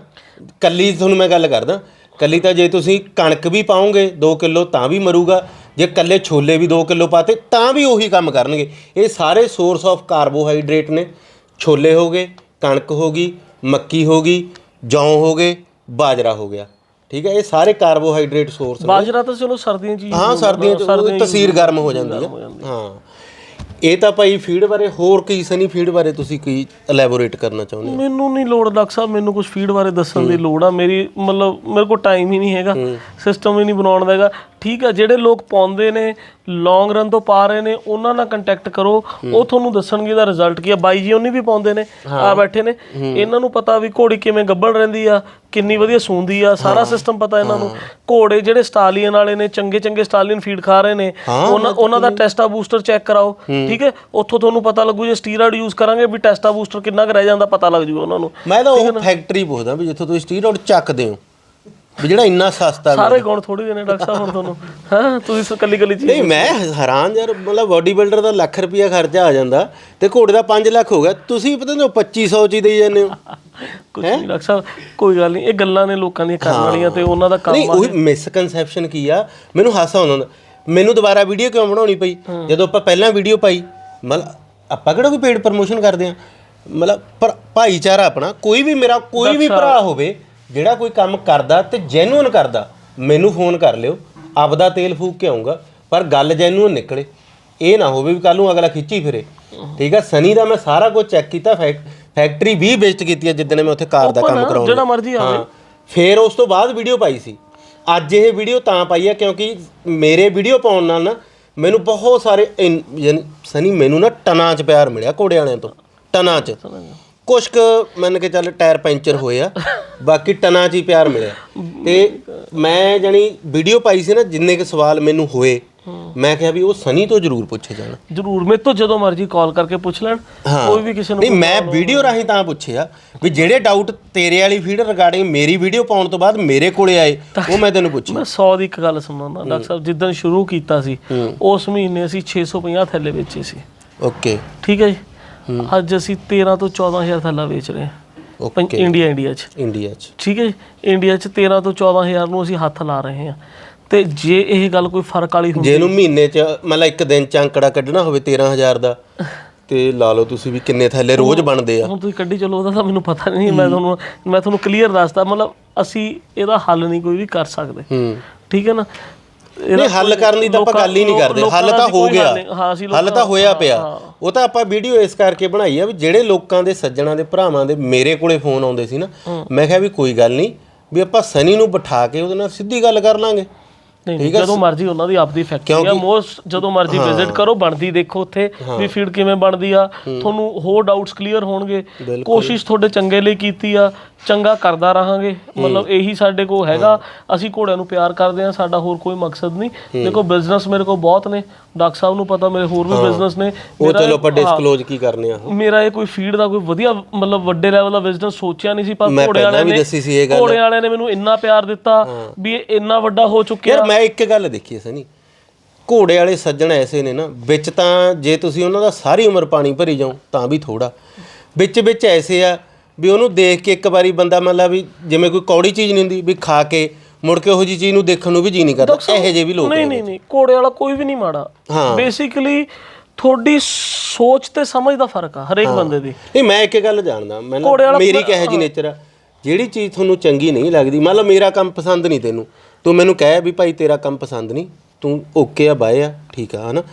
ਕੱਲੀ ਤੁਹਾਨੂੰ ਮੈਂ ਗੱਲ ਕਰਦਾ ਕੱਲੀ ਤਾਂ ਜੇ ਤੁਸੀਂ ਕਣਕ ਵੀ ਪਾਓਗੇ 2 ਕਿਲੋ ਤਾਂ ਵੀ ਮਰੂਗਾ ਜੇ ਕੱਲੇ ਛੋਲੇ ਵੀ 2 ਕਿਲੋ ਪਾਤੇ ਤਾਂ ਵੀ ਉਹੀ ਕੰਮ ਕਰਨਗੇ। ਇਹ ਸਾਰੇ ਸੋਰਸ ਆਫ ਕਾਰਬੋਹਾਈਡਰੇਟ ਨੇ। ਛੋਲੇ ਹੋ ਗਏ ਕਣਕ ਹੋ ਗਈ ਮੱਕੀ ਹੋ ਗਈ ਜੌਂ ਹੋ ਗਏ ਬਾਜਰਾ ਹੋ ਗਿਆ। ਠੀਕ ਹੈ ਇਹ ਸਾਰੇ ਕਾਰਬੋਹਾਈਡਰੇਟ ਸੋਰਸ ਬਾਜਰਾ ਤਾਂ ਚਲੋ ਸਰਦੀਆਂ 'ਚ ਹੀ ਹਾਂ ਸਰਦੀਆਂ ਚ ਤਸੀਰ ਗਰਮ ਹੋ ਜਾਂਦੀ ਹੈ। ਹਾਂ। ਇਹ ਤਾਂ ਭਾਈ ਫੀਡ ਬਾਰੇ ਹੋਰ ਕੀ ਸਨੀ ਫੀਡ ਬਾਰੇ ਤੁਸੀਂ ਕੀ ਐਲੈਬੋਰੇਟ ਕਰਨਾ ਚਾਹੁੰਦੇ ਹੋ? ਮੈਨੂੰ ਨਹੀਂ ਲੋੜ ਡਾਕਟਰ ਸਾਹਿਬ ਮੈਨੂੰ ਕੁਝ ਫੀਡ ਬਾਰੇ ਦੱਸਣ ਦੀ ਲੋੜ ਆ। ਮੇਰੀ ਮਤਲਬ ਮੇਰੇ ਕੋਲ ਟਾਈਮ ਹੀ ਨਹੀਂ ਹੈਗਾ ਸਿਸਟਮ ਹੀ ਨਹੀਂ ਬਣਾਉਣ ਦਾ ਹੈਗਾ। ਠੀਕ ਆ ਜਿਹੜੇ ਲੋਕ ਪਾਉਂਦੇ ਨੇ ਲੌਂਗ ਰਨ ਤੋਂ ਪਾ ਰਹੇ ਨੇ ਉਹਨਾਂ ਨਾਲ ਕੰਟੈਕਟ ਕਰੋ। ਉਹ ਤੁਹਾਨੂੰ ਦੱਸਣਗੇ ਦਾ ਰਿਜ਼ਲਟ ਕੀ ਆ। ਬਾਈ ਜੀ ਉਹਨੇ ਵੀ ਪਾਉਂਦੇ ਨੇ ਆ ਬੈਠੇ ਨੇ। ਇਹਨਾਂ ਨੂੰ ਪਤਾ ਵੀ ਘੋੜੀ ਕਿਵੇਂ ਗੱਭਣ ਰਹਿੰਦੀ ਆ ਕਿੰਨੀ ਵਧੀਆ ਸੂੰਦੀ ਆ ਸਾਰਾ ਸਿਸਟਮ ਪਤਾ ਇਹਨਾਂ ਨੂੰ। ਘੋੜੇ ਜਿਹੜੇ ਸਟਾਲੀਅਨ ਵਾਲੇ ਨੇ ਚੰਗੇ ਚੰਗੇ ਸਟਾਲੀਅਨ ਫੀਡ ਖਾ ਰਹੇ ਨੇ ਉਹਨਾਂ ਉਹਨਾਂ ਦਾ ਟੈਸਟਾ ਬੂਸਟਰ ਚੈੱਕ ਕਰਾਓ ਠੀਕ ਹੈ? ਉੱਥੋਂ ਤੁਹਾਨੂੰ ਪਤਾ ਲੱਗੂ ਜੇ ਸਟੀਰਾਇਡ ਯੂਜ਼ ਕਰਾਂਗੇ ਵੀ ਟੈਸਟਾ ਬੂਸਟਰ ਕਿੰਨਾ ਕੁ ਰਹਿ ਜਾਂਦਾ ਪਤਾ ਲੱਗ ਜੂਗਾ ਉਹਨਾਂ ਨੂੰ। ਮੈਂ ਤਾਂ ਉਹ ਫੈਕਟਰੀ ਪੁੱਛਦਾ ਵੀ ਜਿੱਥੋਂ ਤੁਸੀਂ ਸਟੀਰੋਇਡ ਚੱਕਦੇ ਹੋ ਵੀ ਜਿਹੜਾ ਇੰਨਾ ਸਸਤਾ। ਸਾਰੇ ਗੁਣ ਥੋੜੀ ਦੇਣੇ ਡਾਕਟਰ ਸਾਹਿਬ ਹੁਣ ਤੁਹਾਨੂੰ। ਹਾਂ? ਤੁਸੀਂ ਕੱਲੀ ਕੱਲੀ ਚੀਜ਼ ਨਹੀਂ ਮੈਂ ਹੈਰਾਨ ਯਾਰ ਮਤਲਬ ਬਾਡੀ ਬਿਲਡਰ ਦਾ ਲੱਖ ਰੁਪਿਆ ਖਰਚਾ ਆ ਜਾਂਦਾ ਤੇ ਘੋੜੇ ਦਾ 5 ਲੱਖ ਹੋ ਗਿਆ। ਤੁਸੀਂ ਪਤਾ ਨਹੀਂ 2500 ਚ ਹੀ ਦੇਈ ਜਾਂਦੇ ਹੋ। ਕੁਝ ਨਹੀਂ ਡਾਕਟਰ ਸਾਹਿਬ ਕੋਈ ਗੱਲ ਨਹੀਂ। ਇਹ ਗੱਲਾਂ ਨੇ ਲੋਕਾਂ ਦੀਆਂ ਕਰਨ ਵਾਲੀਆਂ ਤੇ ਉਹਨਾਂ ਦਾ ਕੰਮ ਨਹੀਂ ਉਹੀ ਮਿਸਕਨਸੈਪਸ਼ਨ ਕੀ ਆ? ਮੈਨੂੰ ਹਾਸਾ ਆਉਂਦਾ ਹੁੰਦਾ। ਮੈਨੂੰ ਦੁਬਾਰਾ ਵੀਡੀਓ ਕਿਉਂ ਬਣਾਉਣੀ ਪਈ? ਜਦੋਂ ਆਪਾਂ ਪਹਿਲਾਂ ਵੀਡੀਓ ਪਾਈ ਮਤਲਬ ਆਪਾਂ ਕਿਹੜਾ ਕੋਈ ਪੇਡ ਪ੍ਰੋਮੋਸ਼ਨ ਕਰਦੇ ਆ ਮਤਲਬ ਪਰ ਭਾਈਚਾਰਾ ਆਪਣਾ ਕੋਈ ਵੀ ਮੇਰਾ ਕੋਈ ਵੀ ਭਰਾ ਹੋਵੇ ਜਿਹੜਾ ਕੋਈ ਕੰਮ ਕਰਦਾ ਤੇ ਜੈਨੂਇਨ ਕਰਦਾ ਮੈਨੂੰ ਫੋਨ ਕਰ ਲਿਓ ਆਪਦਾ ਤੇਲ ਫੂਕ ਕੇ ਆਉਂਗਾ ਪਰ ਗੱਲ ਜੈਨੂਇਨ ਨਿਕਲੇ। ਇਹ ਨਾ ਹੋਵੇ ਵੀ ਕੱਲ ਨੂੰ ਅਗਲਾ ਖਿੱਚੀ ਫਿਰੇ। ਠੀਕ ਆ ਸਨੀ ਦਾ ਮੈਂ ਸਾਰਾ ਕੁਝ ਚੈੱਕ ਕੀਤਾ ਫੈਕ- ਫੈਕਟਰੀ ਵੀ ਵਿਜ਼ਿਟ ਕੀਤੀ ਹੈ ਜਿੱਦਣ ਮੈਂ ਉੱਥੇ ਕਾਰ ਦਾ ਕੰਮ ਕਰਾਉਂਦਾ ਜਿਹੜਾ ਮਰਜ਼ੀ ਆਵੇ। ਫਿਰ ਉਸ ਤੋਂ ਬਾਅਦ ਵੀਡੀਓ ਪਾਈ ਸੀ। ਅੱਜ ਇਹ ਵੀਡੀਓ ਤਾਂ ਪਾਈ ਹੈ ਕਿਉਂਕਿ ਮੇਰੇ ਵੀਡੀਓ ਪਾਉਣ ਨਾਲ ਨਾ ਮੈਨੂੰ ਬਹੁਤ ਸਾਰੇ ਸਨੀ ਮੈਨੂੰ ਨਾ ਟਨਾਂ 'ਚ ਪਿਆਰ ਮਿਲਿਆ ਘੋੜੇ ਵਾਲਿਆਂ ਤੋਂ। ਟਨਾਂ 'ਚ। ਕੁਛ ਕੁ ਮੰਨ ਕੇ ਚੱਲ ਟਾਇਰ ਪੈਂਚਰ ਹੋਏ ਆ ਬਾਕੀ ਟਨਾਂ 'ਚ ਹੀ ਪਿਆਰ ਮਿਲਿਆ। ਤੇ ਮੈਂ ਜਾਨੀ ਵੀਡੀਓ ਪਾਈ ਸੀ ਨਾ ਜਿੰਨੇ ਕੁ ਸਵਾਲ ਮੈਨੂੰ ਹੋਏ ਮੈਂ ਕਿਹਾ ਵੀ ਉਹ ਸਨੀ ਤੋਂ ਜ਼ਰੂਰ ਪੁੱਛੇ ਜਾਣ। ਜਰੂਰ ਮੇਰੇ ਤੋਂ ਜਦੋਂ ਮਰਜ਼ੀ ਕਾਲ ਕਰਕੇ ਪੁੱਛ ਲੈਣ ਕੋਈ ਵੀ ਕਿਸੇ ਨੂੰ ਨਹੀਂ ਮੈਂ ਵੀਡੀਓ ਰਾਹੀਂ ਤਾਂ ਪੁੱਛਿਆ ਵੀ ਜਿਹੜੇ ਡਾਊਟ ਤੇਰੇ ਵਾਲੀ ਫੀਡ ਰਿਗਾਰਡਿੰਗ ਮੇਰੀ ਵੀਡੀਓ ਪਾਉਣ ਤੋਂ ਬਾਅਦ ਮੇਰੇ ਕੋਲੇ ਆਏ ਉਹ ਮੈਂ ਤੈਨੂੰ ਪੁੱਛੀ ਮੈਂ 100 ਦੀ ਇੱਕ ਗੱਲ ਸੁਣਾਉਂਦਾ ਡਾਕਟਰ ਸਾਹਿਬ ਜਿੱਦਣ ਸ਼ੁਰੂ ਕੀਤਾ ਸੀ ਉਸ ਮਹੀਨੇ ਅਸੀਂ 650 ਥੈਲੇ ਵੇਚੇ ਸੀ। ਓਕੇ। ਠੀਕ ਹੈ ਜੀ? ਅੱਜ ਅਸੀਂ 13 ਤੋਂ 14000 ਥੈਲਾ ਵੇਚ ਰਹੇ ਹਾਂ। ਓਕੇ ਇੰਡੀਆ ਇੰਡੀਆ 'ਚ। ਇੰਡੀਆ 'ਚ। ਠੀਕ ਹੈ ਜੀ? ਇੰਡੀਆ 'ਚ 13 ਤੋਂ 14000 ਨੂੰ ਅਸੀਂ ਹੱਥ ਲਾ ਰਹੇ ਹਾਂ। ਤੇ ਜੇ ਇਹ ਗੱਲ ਕੋਈ ਫ਼ਰਕ ਵਾਲੀ ਹੁੰਦੀ ਜੇ ਇਹਨੂੰ ਮਹੀਨੇ 'ਚ ਮਤਲਬ ਇੱਕ ਦਿਨ 'ਚ ਅੰਕੜਾ ਕੱਢਣਾ ਹੋਵੇ 13000 ਦਾ ਤੇ ਲਾ ਲਓ ਤੁਸੀਂ ਵੀ ਕਿੰਨੇ ਥੈਲੇ ਰੋਜ਼ ਬਣਦੇ ਆ। ਹੁਣ ਤੁਸੀਂ ਕੱਢੀ ਚਲੋ ਉਹਦਾ ਤਾਂ ਮੈਨੂੰ ਪਤਾ ਨਹੀਂ ਮੈਂ ਤੁਹਾਨੂੰ ਮੈਂ ਤੁਹਾਨੂੰ ਕਲੀਅਰ ਦੱਸਦਾ ਮਤਲਬ ਅਸੀਂ ਇਹਦਾ ਹੱਲ ਨਹੀਂ ਕੋਈ ਵੀ ਕਰ ਸਕਦੇ। ਹੂੰ। ਠੀਕ ਹੈ ਨਾ? ਨਹੀਂ ਹੱਲ ਕਰਨ ਦੀ ਤਾਂ ਆਪਾਂ ਗੱਲ ਹੀ ਨਹੀਂ ਕਰਦੇ। ਹੱਲ ਤਾਂ ਹੋ ਗਿਆ। ਹੱਲ ਤਾਂ ਹੋਇਆ ਪਿਆ। ਉਹ ਤਾਂ ਆਪਾਂ ਵੀਡੀਓ ਇਸ ਕਰਕੇ ਬਣਾਈ ਆ ਵੀ ਜਿਹੜੇ ਲੋਕਾਂ ਦੇ ਸੱਜਣਾ ਦੇ ਭਰਾਵਾਂ ਦੇ ਮੇਰੇ ਕੋਲੇ ਫੋਨ ਆਉਂਦੇ ਸੀ ਨਾ ਮੈਂ ਕਿਹਾ ਵੀ ਕੋਈ ਗੱਲ ਨਹੀਂ ਵੀ ਆਪਾਂ ਸਨੀ ਨੂੰ ਬਿਠਾ ਕੇ ਉਹਦੇ ਨਾਲ ਸਿੱਧੀ ਗੱਲ ਕਰ ਲਾਂਗੇ। ਨਹੀਂ ਨਹੀਂ, ਜਦੋਂ ਮਰਜ਼ੀ ਉਹਨਾਂ ਦੀ ਆਪਦੀ ਫੈਕਟਰੀ ਆ। ਮੋਸਟ ਜਦੋਂ ਮਰਜ਼ੀ ਵਿਜ਼ਿਟ ਕਰੋ ਬਣਦੀ ਦੇਖੋ ਉੱਥੇ ਵੀ ਫੀਡ ਕਿਵੇਂ ਬਣਦੀ ਆ। ਤੁਹਾਨੂੰ ਹੋਰ ਡਾਊਟਸ ਕਲੀਅਰ ਹੋਣਗੇ। ਕੋਸ਼ਿਸ਼ ਤੁਹਾਡੇ ਚੰਗੇ ਲਈ ਕੀਤੀ ਆ। ਚੰਗਾ ਕਰਦਾ ਰਹਾਂਗੇ। ਮਤਲਬ ਇਹੀ ਸਾਡੇ ਕੋਲ ਹੈਗਾ। ਅਸੀਂ ਘੋੜਿਆਂ ਨੂੰ ਪਿਆਰ ਕਰਦੇ ਆ ਸਾਡਾ ਹੋਰ ਕੋਈ ਮਕਸਦ ਨਹੀਂ। ਦੇਖੋ ਬਿਜ਼ਨਸ ਮੇਰੇ ਕੋਲ ਬਹੁਤ ਨੇ। ਡਾਕਟਰ ਸਾਹਿਬ ਨੂੰ ਪਤਾ ਮੇਰੇ ਹੋਰ ਵੀ ਬਿਜ਼ਨਸ ਨੇ। ਉਹ ਚਲੋ ਆਪਾਂ ਡਿਸਕਲੋਜ਼ ਕੀ ਕਰਨੇ ਆ। ਮੇਰਾ ਇਹ ਕੋਈ ਫੀਡ ਦਾ ਕੋਈ ਵਧੀਆ ਮਤਲਬ ਵੱਡੇ ਲੈਵਲ ਦਾ ਬਿਜ਼ਨਸ ਸੋਚਿਆ ਨਹੀਂ ਸੀ ਪਰ ਘੋੜੇ ਵਾਲਿਆਂ ਨੇ। ਘੋੜੇ ਵਾਲਿਆਂ ਨੇ ਮੈਨੂੰ ਇੰਨਾ ਪਿਆਰ ਦਿੱਤਾ ਵੀ ਇਹ ਇੰਨਾ ਵੱਡਾ ਹੋ ਚੁੱਕਿਆ। ਯਾਰ ਮੈਂ ਇੱਕ ਗੱਲ ਦੇਖੀ ਹੈ ਸਨੀ। ਘੋੜੇ ਵਾਲੇ ਸੱਜਣ ਐਸੇ ਨੇ ਨਾ ਵਿੱਚ ਤਾਂ ਜੇ ਤੁਸੀਂ ਉਹਨਾਂ ਦਾ ਸਾਰੀ ਉਮਰ ਪਾਣੀ ਭਰੀ ਜਾਓ ਤਾਂ ਵੀ ਥੋੜਾ ਵਿੱਚ ਵਿੱਚ ਐਸੇ ਆ ਵੀ ਉਹਨੂੰ ਦੇਖ ਕੇ ਇੱਕ ਵਾਰੀ ਬੰਦਾ ਮੰਨ ਲਾ ਵੀ ਜਿਵੇਂ ਕੋਈ ਕੌੜੀ ਚੀਜ਼ ਨਹੀਂ ਹੁੰਦੀ ਵੀ ਖਾ ਕੇ ਮੁੜ ਕੇ ਉਹੋ ਜੀ ਚੀਜ਼ ਨੂੰ ਦੇਖਣ ਨੂੰ ਵੀ ਜੀ ਨਹੀਂ ਕਰਦਾ ਇਹੋ ਜਿਹੇ ਵੀ ਲੋਕ ਨਹੀਂ ਨਹੀਂ ਨਹੀਂ ਘੋੜੇ ਵਾਲਾ ਕੋਈ ਵੀ ਨਹੀਂ ਮਾੜਾ। ਬੇਸਿਕਲੀ ਤੁਹਾਡੀ ਸੋਚ ਤੇ ਸਮਝ ਦਾ ਫ਼ਰਕ ਆ ਹਰੇਕ ਬੰਦੇ ਦੀ। ਨਹੀਂ ਮੈਂ ਇੱਕ ਗੱਲ ਜਾਣਦਾ ਮੈਂ ਨਾ- ਘੋੜੇ ਵਾਲਾ ਮੇਰੀ ਕਿਹੋ ਜੀ ਨੇਚਰ ਆ ਜਿਹੜੀ ਚੀਜ਼ ਤੁਹਾਨੂੰ ਚੰਗੀ ਨਹੀਂ ਲੱਗਦੀ ਮੰਨ ਲਓ ਮੇਰਾ ਕੰਮ ਪਸੰਦ ਨਹੀਂ ਤੈਨੂੰ ਤੂੰ ਮੈਨੂੰ ਕਹਿ ਵੀ ਭਾਈ ਤੇਰਾ ਕੰਮ ਪਸੰਦ ਨਹੀਂ ਤੂੰ ਓਕੇ ਆ ਬਾਏ ਆ ਠੀਕ ਆ ਹਨਾ।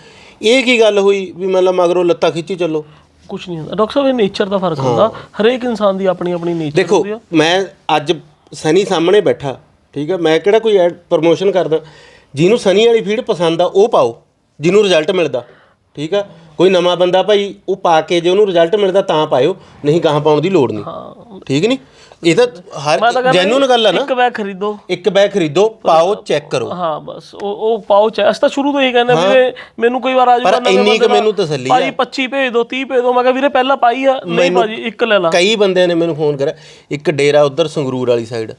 ਇਹ ਕੀ ਗੱਲ ਹੋਈ ਵੀ ਮੰਨ ਲਓ ਮਗਰੋਂ ਲੱਤਾਂ ਖਿੱਚੀ ਚੱਲੋ। ਕੁਝ ਨਹੀਂ ਹੁੰਦਾ। ਡਾਕਟਰ ਸਾਹਿਬ ਇਹ ਨੇਚਰ ਦਾ ਫ਼ਰਕ ਹੁੰਦਾ। ਹਰੇਕ ਇਨਸਾਨ ਦੀ ਆਪਣੀ ਆਪਣੀ ਨੇਚਰ ਦੇਖੋ ਮੈਂ ਅੱਜ ਸਨੀ ਸਾਹਮਣੇ ਬੈਠਾ ਠੀਕ ਹੈ ਮੈਂ ਕਿਹੜਾ ਕੋਈ ਐਡ ਪ੍ਰਮੋਸ਼ਨ ਕਰਦਾ? ਜਿਹਨੂੰ ਸਨੀ ਵਾਲੀ ਫੀਡ ਪਸੰਦ ਆ ਉਹ ਪਾਓ ਜਿਹਨੂੰ ਰਿਜ਼ਲਟ ਮਿਲਦਾ ਠੀਕ ਆ? ਕੋਈ ਨਵਾਂ ਬੰਦਾ ਭਾਈ ਉਹ ਪਾ ਕੇ ਜੇ ਉਹਨੂੰ ਰਿਜ਼ਲਟ ਮਿਲਦਾ ਤਾਂ ਪਾਇਓ ਨਹੀਂ ਗਾਹਾਂ ਪਾਉਣ ਦੀ ਲੋੜ ਨਹੀਂ। ਠੀਕ ਨਹੀਂ? ਇਹ ਤਾਂ ਮੈਂ ਤਾਂ ਹਰ ਕਹਿੰਦਾ ਜੈਨੂਨ ਗੱਲ ਆ ਨਾ। ਇੱਕ ਬੈਗ ਖਰੀਦੋ। ਇੱਕ ਬੈਗ ਖਰੀਦੋ ਪਾਓ ਚੈੱਕ ਕਰੋ। ਹਾਂ ਬਸ। ਉਹ ਉਹ ਪਾਉਚ ਹੈ ਅਸੀਂ ਤਾਂ ਸ਼ੁਰੂ ਤੋਂ ਹੀ ਕਹਿੰਦੇ ਵੀਰੇ ਮੈਨੂੰ ਕਈ ਵਾਰ ਆ ਪਰ ਇੰਨੀ ਕੁ ਮੈਨੂੰ ਤਸੱਲੀ। ਭਾਜੀ 25 ਭੇਜ ਦਿਓ 30 ਭੇਜ ਦਿਓ ਮੈਂ ਕਿਹਾ ਵੀਰੇ ਪਹਿਲਾਂ ਪਾਈ ਆ ਨਹੀਂ ਭਾਜੀ ਇੱਕ ਲੈ ਲਾ। ਕਈ ਬੰਦਿਆਂ ਨੇ ਮੈਨੂੰ ਫੋਨ ਕਰਿਆ ਇੱਕ ਡੇਰਾ ਉਧਰ ਸੰਗਰੂਰ ਵਾਲੀ ਸਾਈਡ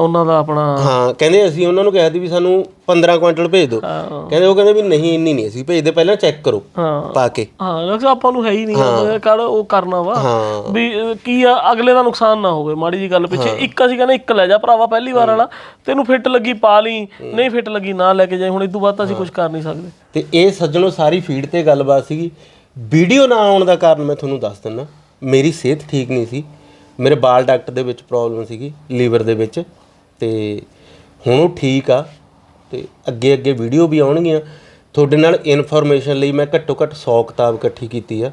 ਉਹਨਾਂ ਦਾ ਆਪਣਾ ਹਾਂ ਕਹਿੰਦੇ ਅਸੀਂ ਉਹਨਾਂ ਨੂੰ ਕਿਹਾ ਸੀ ਵੀ ਸਾਨੂੰ 15 ਕੁਇੰਟਲ ਭੇਜ ਦਿਓ। ਕਹਿੰਦੇ ਉਹ ਕਹਿੰਦੇ ਵੀ ਨਹੀਂ ਇੰਨੀ ਨਹੀਂ ਅਸੀਂ ਭੇਜਦੇ ਪਹਿਲਾਂ ਚੈੱਕ ਕਰੋ ਹਾਂ। ਪਾ ਕੇ। ਹਾਂ ਲੱਗ ਆਪਾਂ ਨੂੰ ਹੈ ਹੀ ਨਹੀਂ ਕਰ ਉਹ ਕਰਨਾ ਵਾ। ਹਾਂ। ਵੀ ਅਹ, ਕੀ ਆ ਅਗਲੇ ਦਾ ਨੁਕਸਾਨ ਨਾ ਹੋਵੇ ਮਾੜੀ ਜੀ ਗੱਲ ਪਿੱਛੇ। ਇੱਕ ਅਸੀਂ ਕਹਿੰਦੇ ਇੱਕ ਲੈ ਜਾ ਭਰਾਵਾ ਪਹਿਲੀ ਵਾਰ ਵਾਲਾ ਤੈਨੂੰ ਫਿੱਟ ਲੱਗੀ ਪਾ ਲਈ। ਨਹੀਂ ਫਿੱਟ ਲੱਗੀ ਨਾ ਲੈ ਕੇ ਜਾਈ। ਹੁਣ ਇਸ ਤੋਂ ਬਾਅਦ ਤਾਂ ਅਸੀਂ ਕੁਝ ਕਰ ਨਹੀਂ ਸਕਦੇ। ਤੇ ਇਹ ਸੱਜਣੋ ਸਾਰੀ ਫੀਡ ਤੇ ਗੱਲਬਾਤ ਸੀਗੀ। ਵੀਡੀਓ ਨਾ ਆਉਣ ਦਾ ਕਾਰਨ ਮੈਂ ਤੁਹਾਨੂੰ ਦੱਸ ਦਿੰਦਾ। ਮੇਰੀ ਸਿਹਤ ਠੀਕ ਨਹੀਂ ਸੀ। ਮੇਰੇ ਬਾਲ ਡਾਕਟਰ ਦੇ ਵਿੱਚ ਪ੍ਰੋਬਲਮ ਸੀਗੀ ਲੀਵਰ ਦੇ ਵਿੱਚ ਤੇ ਹੁਣ ਉਹ ਠੀਕ ਆ ਤੇ ਅੱਗੇ ਅੱਗੇ ਵੀਡੀਓ ਵੀ ਆਉਣਗੀਆਂ। ਤੁਹਾਡੇ ਨਾਲ ਇਨਫੋਰਮੇਸ਼ਨ ਲਈ ਮੈਂ ਘੱਟੋ ਘੱਟ 100 ਕਿਤਾਬ ਇਕੱਠੀ ਕੀਤੀ ਆ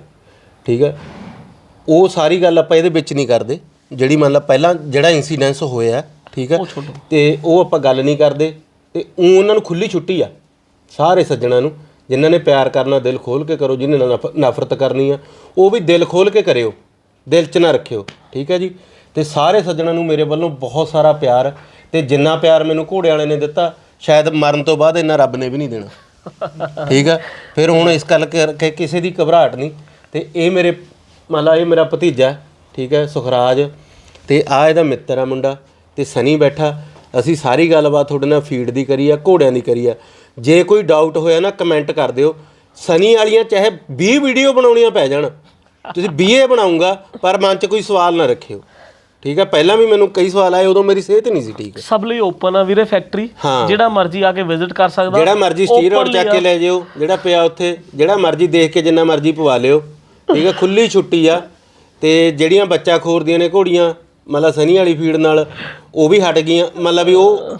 ਠੀਕ ਆ? ਉਹ ਸਾਰੀ ਗੱਲ ਆਪਾਂ ਇਹਦੇ ਵਿੱਚ ਨਹੀਂ ਕਰਦੇ ਜਿਹੜੀ ਮੰਨ ਲਾ ਪਹਿਲਾਂ ਜਿਹੜਾ ਇਨਸੀਡੈਂਸ ਹੋਇਆ ਠੀਕ ਆ? ਤੇ ਉਹ ਆਪਾਂ ਗੱਲ ਨਹੀਂ ਕਰਦੇ ਤੇ ਉਹਨਾਂ ਨੂੰ ਖੁੱਲੀ ਛੁੱਟੀ ਆ ਸਾਰੇ ਸੱਜਣਾ ਨੂੰ ਜਿਨ੍ਹਾਂ ਨੇ ਪਿਆਰ ਕਰਨਾ ਦਿਲ ਖੋਲ ਕੇ ਕਰੋ ਜਿਨ੍ਹਾਂ ਨੇ ਨਫ- ਨਫ਼ਰਤ ਕਰਨੀ ਆ ਉਹ ਵੀ ਦਿਲ ਖੋਲ ਕੇ ਕਰਿਓ ਦਿਲ 'ਚ ਨਾ ਰੱਖਿਓ। ਠੀਕ ਹੈ ਜੀ? ਤੇ ਸਾਰੇ ਸੱਜਣਾ ਨੂੰ ਮੇਰੇ ਵੱਲੋਂ ਬਹੁਤ ਸਾਰਾ ਪਿਆਰ ਤੇ ਜਿੰਨਾ ਪਿਆਰ ਮੈਨੂੰ ਘੋੜੇ ਵਾਲੇ ਨੇ ਦਿੱਤਾ ਸ਼ਾਇਦ ਮਰਨ ਤੋਂ ਬਾਅਦ ਇੰਨਾ ਰੱਬ ਨੇ ਵੀ ਨਹੀਂ ਦੇਣਾ। ਠੀਕ ਆ ਫਿਰ ਹੁਣ ਇਸ ਗੱਲ ਕਰਕੇ ਕਿਸੇ ਦੀ ਘਬਰਾਹਟ ਨਹੀਂ। ਤੇ ਇਹ ਮੇਰੇ ਮੰਨ ਲਾ ਇਹ ਮੇਰਾ ਭਤੀਜਾ ਹੈ, ਠੀਕ ਹੈ? ਸੁਖਰਾਜ। ਤੇ ਆ ਇਹਦਾ ਮਿੱਤਰ ਆ ਮੁੰਡਾ ਤੇ ਸਨੀ ਬੈਠਾ। ਅਸੀਂ ਸਾਰੀ ਗੱਲਬਾਤ ਤੁਹਾਡੇ ਨਾਲ ਫੀਡ ਦੀ ਕਰੀ ਆ ਘੋੜਿਆਂ ਦੀ ਕਰੀ ਆ। ਜੇ ਕੋਈ ਡਾਊਟ ਹੋਇਆ ਨਾ ਕਮੈਂਟ ਕਰ ਦਿਓ। ਸਨੀ ਵਾਲੀਆਂ ਚਾਹੇ 20 ਵੀਡੀਓ ਬਣਾਉਣੀਆਂ ਪੈ ਜਾਣ। ਤੁਸੀਂ 20 ਬਣਾਉਂਗਾ ਪਰ ਮਨ 'ਚ ਕੋਈ ਸਵਾਲ ਨਾ ਰੱਖਿਓ। ਠੀਕ ਹੈ ਪਹਿਲਾਂ ਵੀ ਮੈਨੂੰ ਕਈ ਸਵਾਲ ਆਏ ਉਦੋਂ ਮੇਰੀ ਸਿਹਤ ਨਹੀਂ ਸੀ ਠੀਕ। ਸਭ ਲਈ ਓਪਨ ਆ ਵੀਰੇ ਫੈਕਟਰੀ ਹਾਂ। ਜਿਹੜਾ ਮਰਜ਼ੀ ਆ ਕੇ ਵਿਜ਼ਿਟ ਕਰ ਸਕਦਾ। ਜਿਹੜਾ ਮਰਜ਼ੀ ਸਟੀਰੋਇਡ Openly ਚੱਕ ਕੇ ਲੈ ਜਿਓ ਜਿਹੜਾ ਪਿਆ ਉੱਥੇ ਜਿਹੜਾ ਮਰਜ਼ੀ ਦੇਖ ਕੇ ਜਿੰਨਾ ਮਰਜ਼ੀ ਪਵਾ ਲਿਓ। ਠੀਕ ਹੈ ਖੁੱਲੀ ਛੁੱਟੀ ਆ। ਤੇ ਜਿਹੜੀਆਂ ਬੱਚਾ ਖੋਰਦੀਆਂ ਨੇ ਘੋੜੀਆਂ ਮਤਲਬ ਸਨੀ ਵਾਲੀ ਫੀਡ ਨਾਲ ਉਹ ਵੀ ਹਟ ਗਈਆਂ। ਮਤਲਬ ਵੀ ਉਹ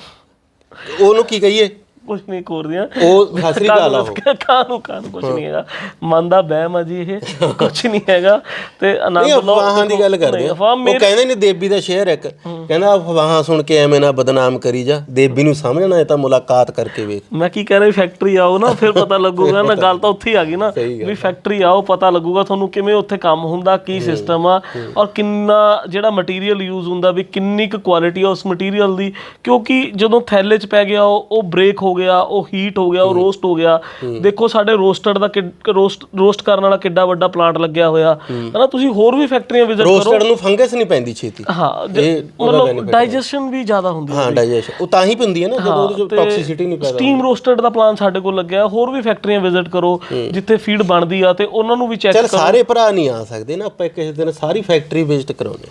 ਉਹਨੂੰ ਕੀ ਕਹੀਏ? ਕੁਝ ਨਹੀਂ ਕੋਰਦੀਆਂ ਉਹ ਸਸਰੀ ਗਾਲ ਆ ਉਹ। ਕਾਨੂੰ ਕਾਨੂੰ ਕੁਝ ਨਹੀਂ ਹੈਗਾ। ਮਨ ਦਾ ਬਹਿਮ ਆ ਜੀ ਇਹ ਕੁਝ ਨਹੀਂ ਹੈਗਾ। ਤੇ ਆਨੰਦ ਲਓ ਅਫਵਾਹਾਂ ਦੀ ਗੱਲ ਕਰਦੇ ਆ। ਉਹ ਕਹਿੰਦੇ ਨੇ ਦੇਬੀ ਦਾ ਸ਼ਹਿਰ ਇੱਕ। ਕਹਿੰਦਾ ਅਫਵਾਹਾਂ ਸੁਣ ਕੇ ਐਵੇਂ ਨਾ ਬਦਨਾਮ ਕਰੀ ਜਾ। ਦੇਬੀ ਨੂੰ ਸਮਝਣਾ ਹੈ ਤਾਂ ਮੁਲਾਕਾਤ ਕਰਕੇ ਵੇਖ। ਮੈਂ ਕੀ ਕਹਿ ਰਿਹਾ ਫੈਕਟਰੀ ਆਓ ਨਾ ਫਿਰ ਪਤਾ ਲੱਗੂਗਾ ਨਾ ਗੱਲ ਤਾਂ ਉੱਥੇ ਹੀ ਆ ਗਈ ਨਾ। ਵੀ ਫੈਕਟਰੀ ਆਓ ਪਤਾ ਲੱਗੂਗਾ ਤੁਹਾਨੂੰ ਕਿਵੇਂ ਉੱਥੇ ਕੰਮ ਹੁੰਦਾ ਕੀ ਸਿਸਟਮ ਆ। ਔਰ ਕਿੰਨਾ ਜਿਹੜਾ ਮਟੀਰੀਅਲ ਯੂਜ਼ ਹੁੰਦਾ ਵੀ ਕਿੰਨੀ ਕੁ ਕੁਆਲਿਟੀ ਆ ਉਸ ਮਟੀਰੀਅਲ ਦੀ। ਕਿਉਂਕਿ ਜਦੋਂ ਥੈਲੇ 'ਚ ਪੈ ਗਿਆ ਉਹ ਬ੍ਰੇਕ ਹੋ ਗਿਆ ਉਹ ਹੀਟ ਹੋ ਗਿਆ ਉਹ ਰੋਸਟ ਹੋ ਗਿਆ। ਦੇਖੋ ਸਾਡੇ ਰੋਸਟਰ ਦਾ ਰੋਸਟ ਰੋਸਟ ਕਰਨ ਵਾਲਾ ਕਿੱਡਾ ਵੱਡਾ ਪਲਾਂਟ ਲੱਗਿਆ ਹੋਇਆ। ਹਨਾ ਤੁਸੀਂ ਹੋਰ ਵੀ ਫੈਕਟਰੀਆਂ ਵਿਜ਼ਿਟ ਕਰੋ। ਰੋਸਟਡ ਨੂੰ ਫੰਗਸ ਨਹੀਂ ਪੈਂਦੀ ਛੇਤੀ। ਹਾਂ ਮਤਲਬ ਡਾਈਜੈਸ਼ਨ ਵੀ ਜ਼ਿਆਦਾ ਹੁੰਦੀ ਹੈ ਹਾਂ। ਡਾਈਜੈਸ਼ਨ ਉਹ ਤਾਂ ਹੀ ਪੈਂਦੀ ਹੈ ਨਾ ਜਦੋਂ ਉਹਦੇ ਚ ਟੌਕਸਿਸਿਟੀ ਨਹੀਂ ਪੈਦਾ ਸਟੀਮ ਰੋਸਟਡ ਦਾ ਪਲਾਨ ਸਾਡੇ ਕੋਲ ਲੱਗਿਆ। ਹੋਰ ਵੀ ਫੈਕਟਰੀਆਂ ਵਿਜ਼ਿਟ ਕਰੋ ਜਿੱਥੇ ਫੀਡ ਬਣਦੀ ਆ ਤੇ ਉਹਨਾਂ ਨੂੰ ਵੀ ਚੈੱਕ ਚਲ ਸਾਰੇ ਭਰਾ ਨਹੀਂ ਆ ਸਕਦੇ ਨਾ ਆਪਾਂ ਕਿਸੇ ਦਿਨ ਸਾਰੀ ਫੈਕਟਰੀ ਵਿਜ਼ਿਟ ਕਰਾਉਂਦੇ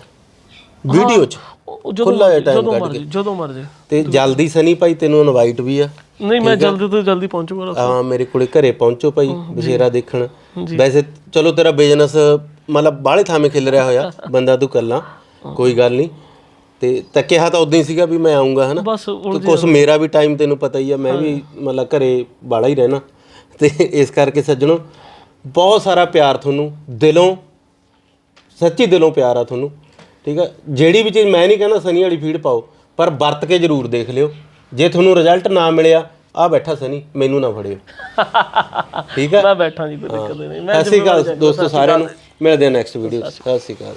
ਵੀਡੀਓ ਚ। ਜਦੋਂ ਖੁੱਲਾ ਜਿਹਾ time ਜਦੋਂ ਕੱਢ ਮਰਜ਼ੀ ਜਦੋਂ ਮਰਜ਼ੀ। ਤੇ ਜਲਦੀ ਸਨੀ ਭਾਈ ਤੈਨੂੰ ਇਨਵਾਈਟ ਵੀ ਆ। ਨਹੀਂ ਮੈਂ ਜਲਦੀ ਤੋਂ ਜਲਦੀ ਪਹੁੰਚੂਗਾ ਆ ਮੇਰੇ ਕੋਲੇ ਘਰੇ ਪਹੁੰਚੋ ਭਾਈ ਬਸ਼ੇਰਾ ਦੇਖਣ। ਵੈਸੇ ਚਲੋ ਤੇਰਾ ਬਿਜ਼ਨਸ ਮਤਲਬ ਬਾਹਲੇ ਥਾਵੇਂ ਖਿਲ ਰਿਹਾ ਹੋਇਆ ਬੰਦਾ ਤੂੰ ਕੱਲਾ ਕੋਈ ਗੱਲ ਨਹੀਂ। ਤੇ ਤਾਂ ਕਿਹਾ ਤਾਂ ਉਦੋਂ ਹੀ ਸੀਗਾ ਵੀ ਮੈਂ ਆਉਂਗਾ ਹਨਾ? ਬਸ ਤੇ ਕੁਛ ਮੇਰਾ ਵੀ ਟਾਈਮ ਤੈਨੂੰ ਪਤਾ ਹੀ ਆ ਮੈਂ ਵੀ ਮਤਲਬ ਘਰੇ ਬਾਲਾ ਹੀ ਰਹਿਣਾ। ਤੇ ਇਸ ਕਰਕੇ ਸੱਜਣੋ ਬਹੁਤ ਸਾਰਾ ਪਿਆਰ ਤੁਹਾਨੂੰ ਦਿਲੋਂ ਸੱਚੀ ਦਿਲੋਂ ਪਿਆਰ ਆ ਤੁਹਾਨੂੰ। ਠੀਕ ਆ? ਜਿਹੜੀ ਵੀ ਚੀਜ਼ ਮੈਂ ਨਹੀਂ ਕਹਿੰਦਾ ਸਨੀ ਵਾਲੀ ਫੀਡ ਪਾਓ ਪਰ ਵਰਤ ਕੇ ਜ਼ਰੂਰ ਦੇਖ ਲਿਓ। ਜੇ ਤੁਹਾਨੂੰ ਰਿਜ਼ਲਟ ਨਾ ਮਿਲਿਆ ਆ ਬੈਠਾ ਸਨੀ ਮੈਨੂੰ ਨਾ ਫੜਿਓ। ਠੀਕ ਆ? ਮੈਂ ਬੈਠਾ ਜੀ ਕੋਈ ਦਿੱਕਤ ਨਹੀਂ। ਮੈਂ ਸਤਿ ਸ਼੍ਰੀ ਅਕਾਲ ਦੋਸਤੋ ਸਾਰਿਆਂ ਨੂੰ। ਮਿਲਦੇ ਹਾਂ ਨੈਕਸਟ ਵੀਡੀਓ ਸਤਿ ਸ਼੍ਰੀ ਅਕਾਲ।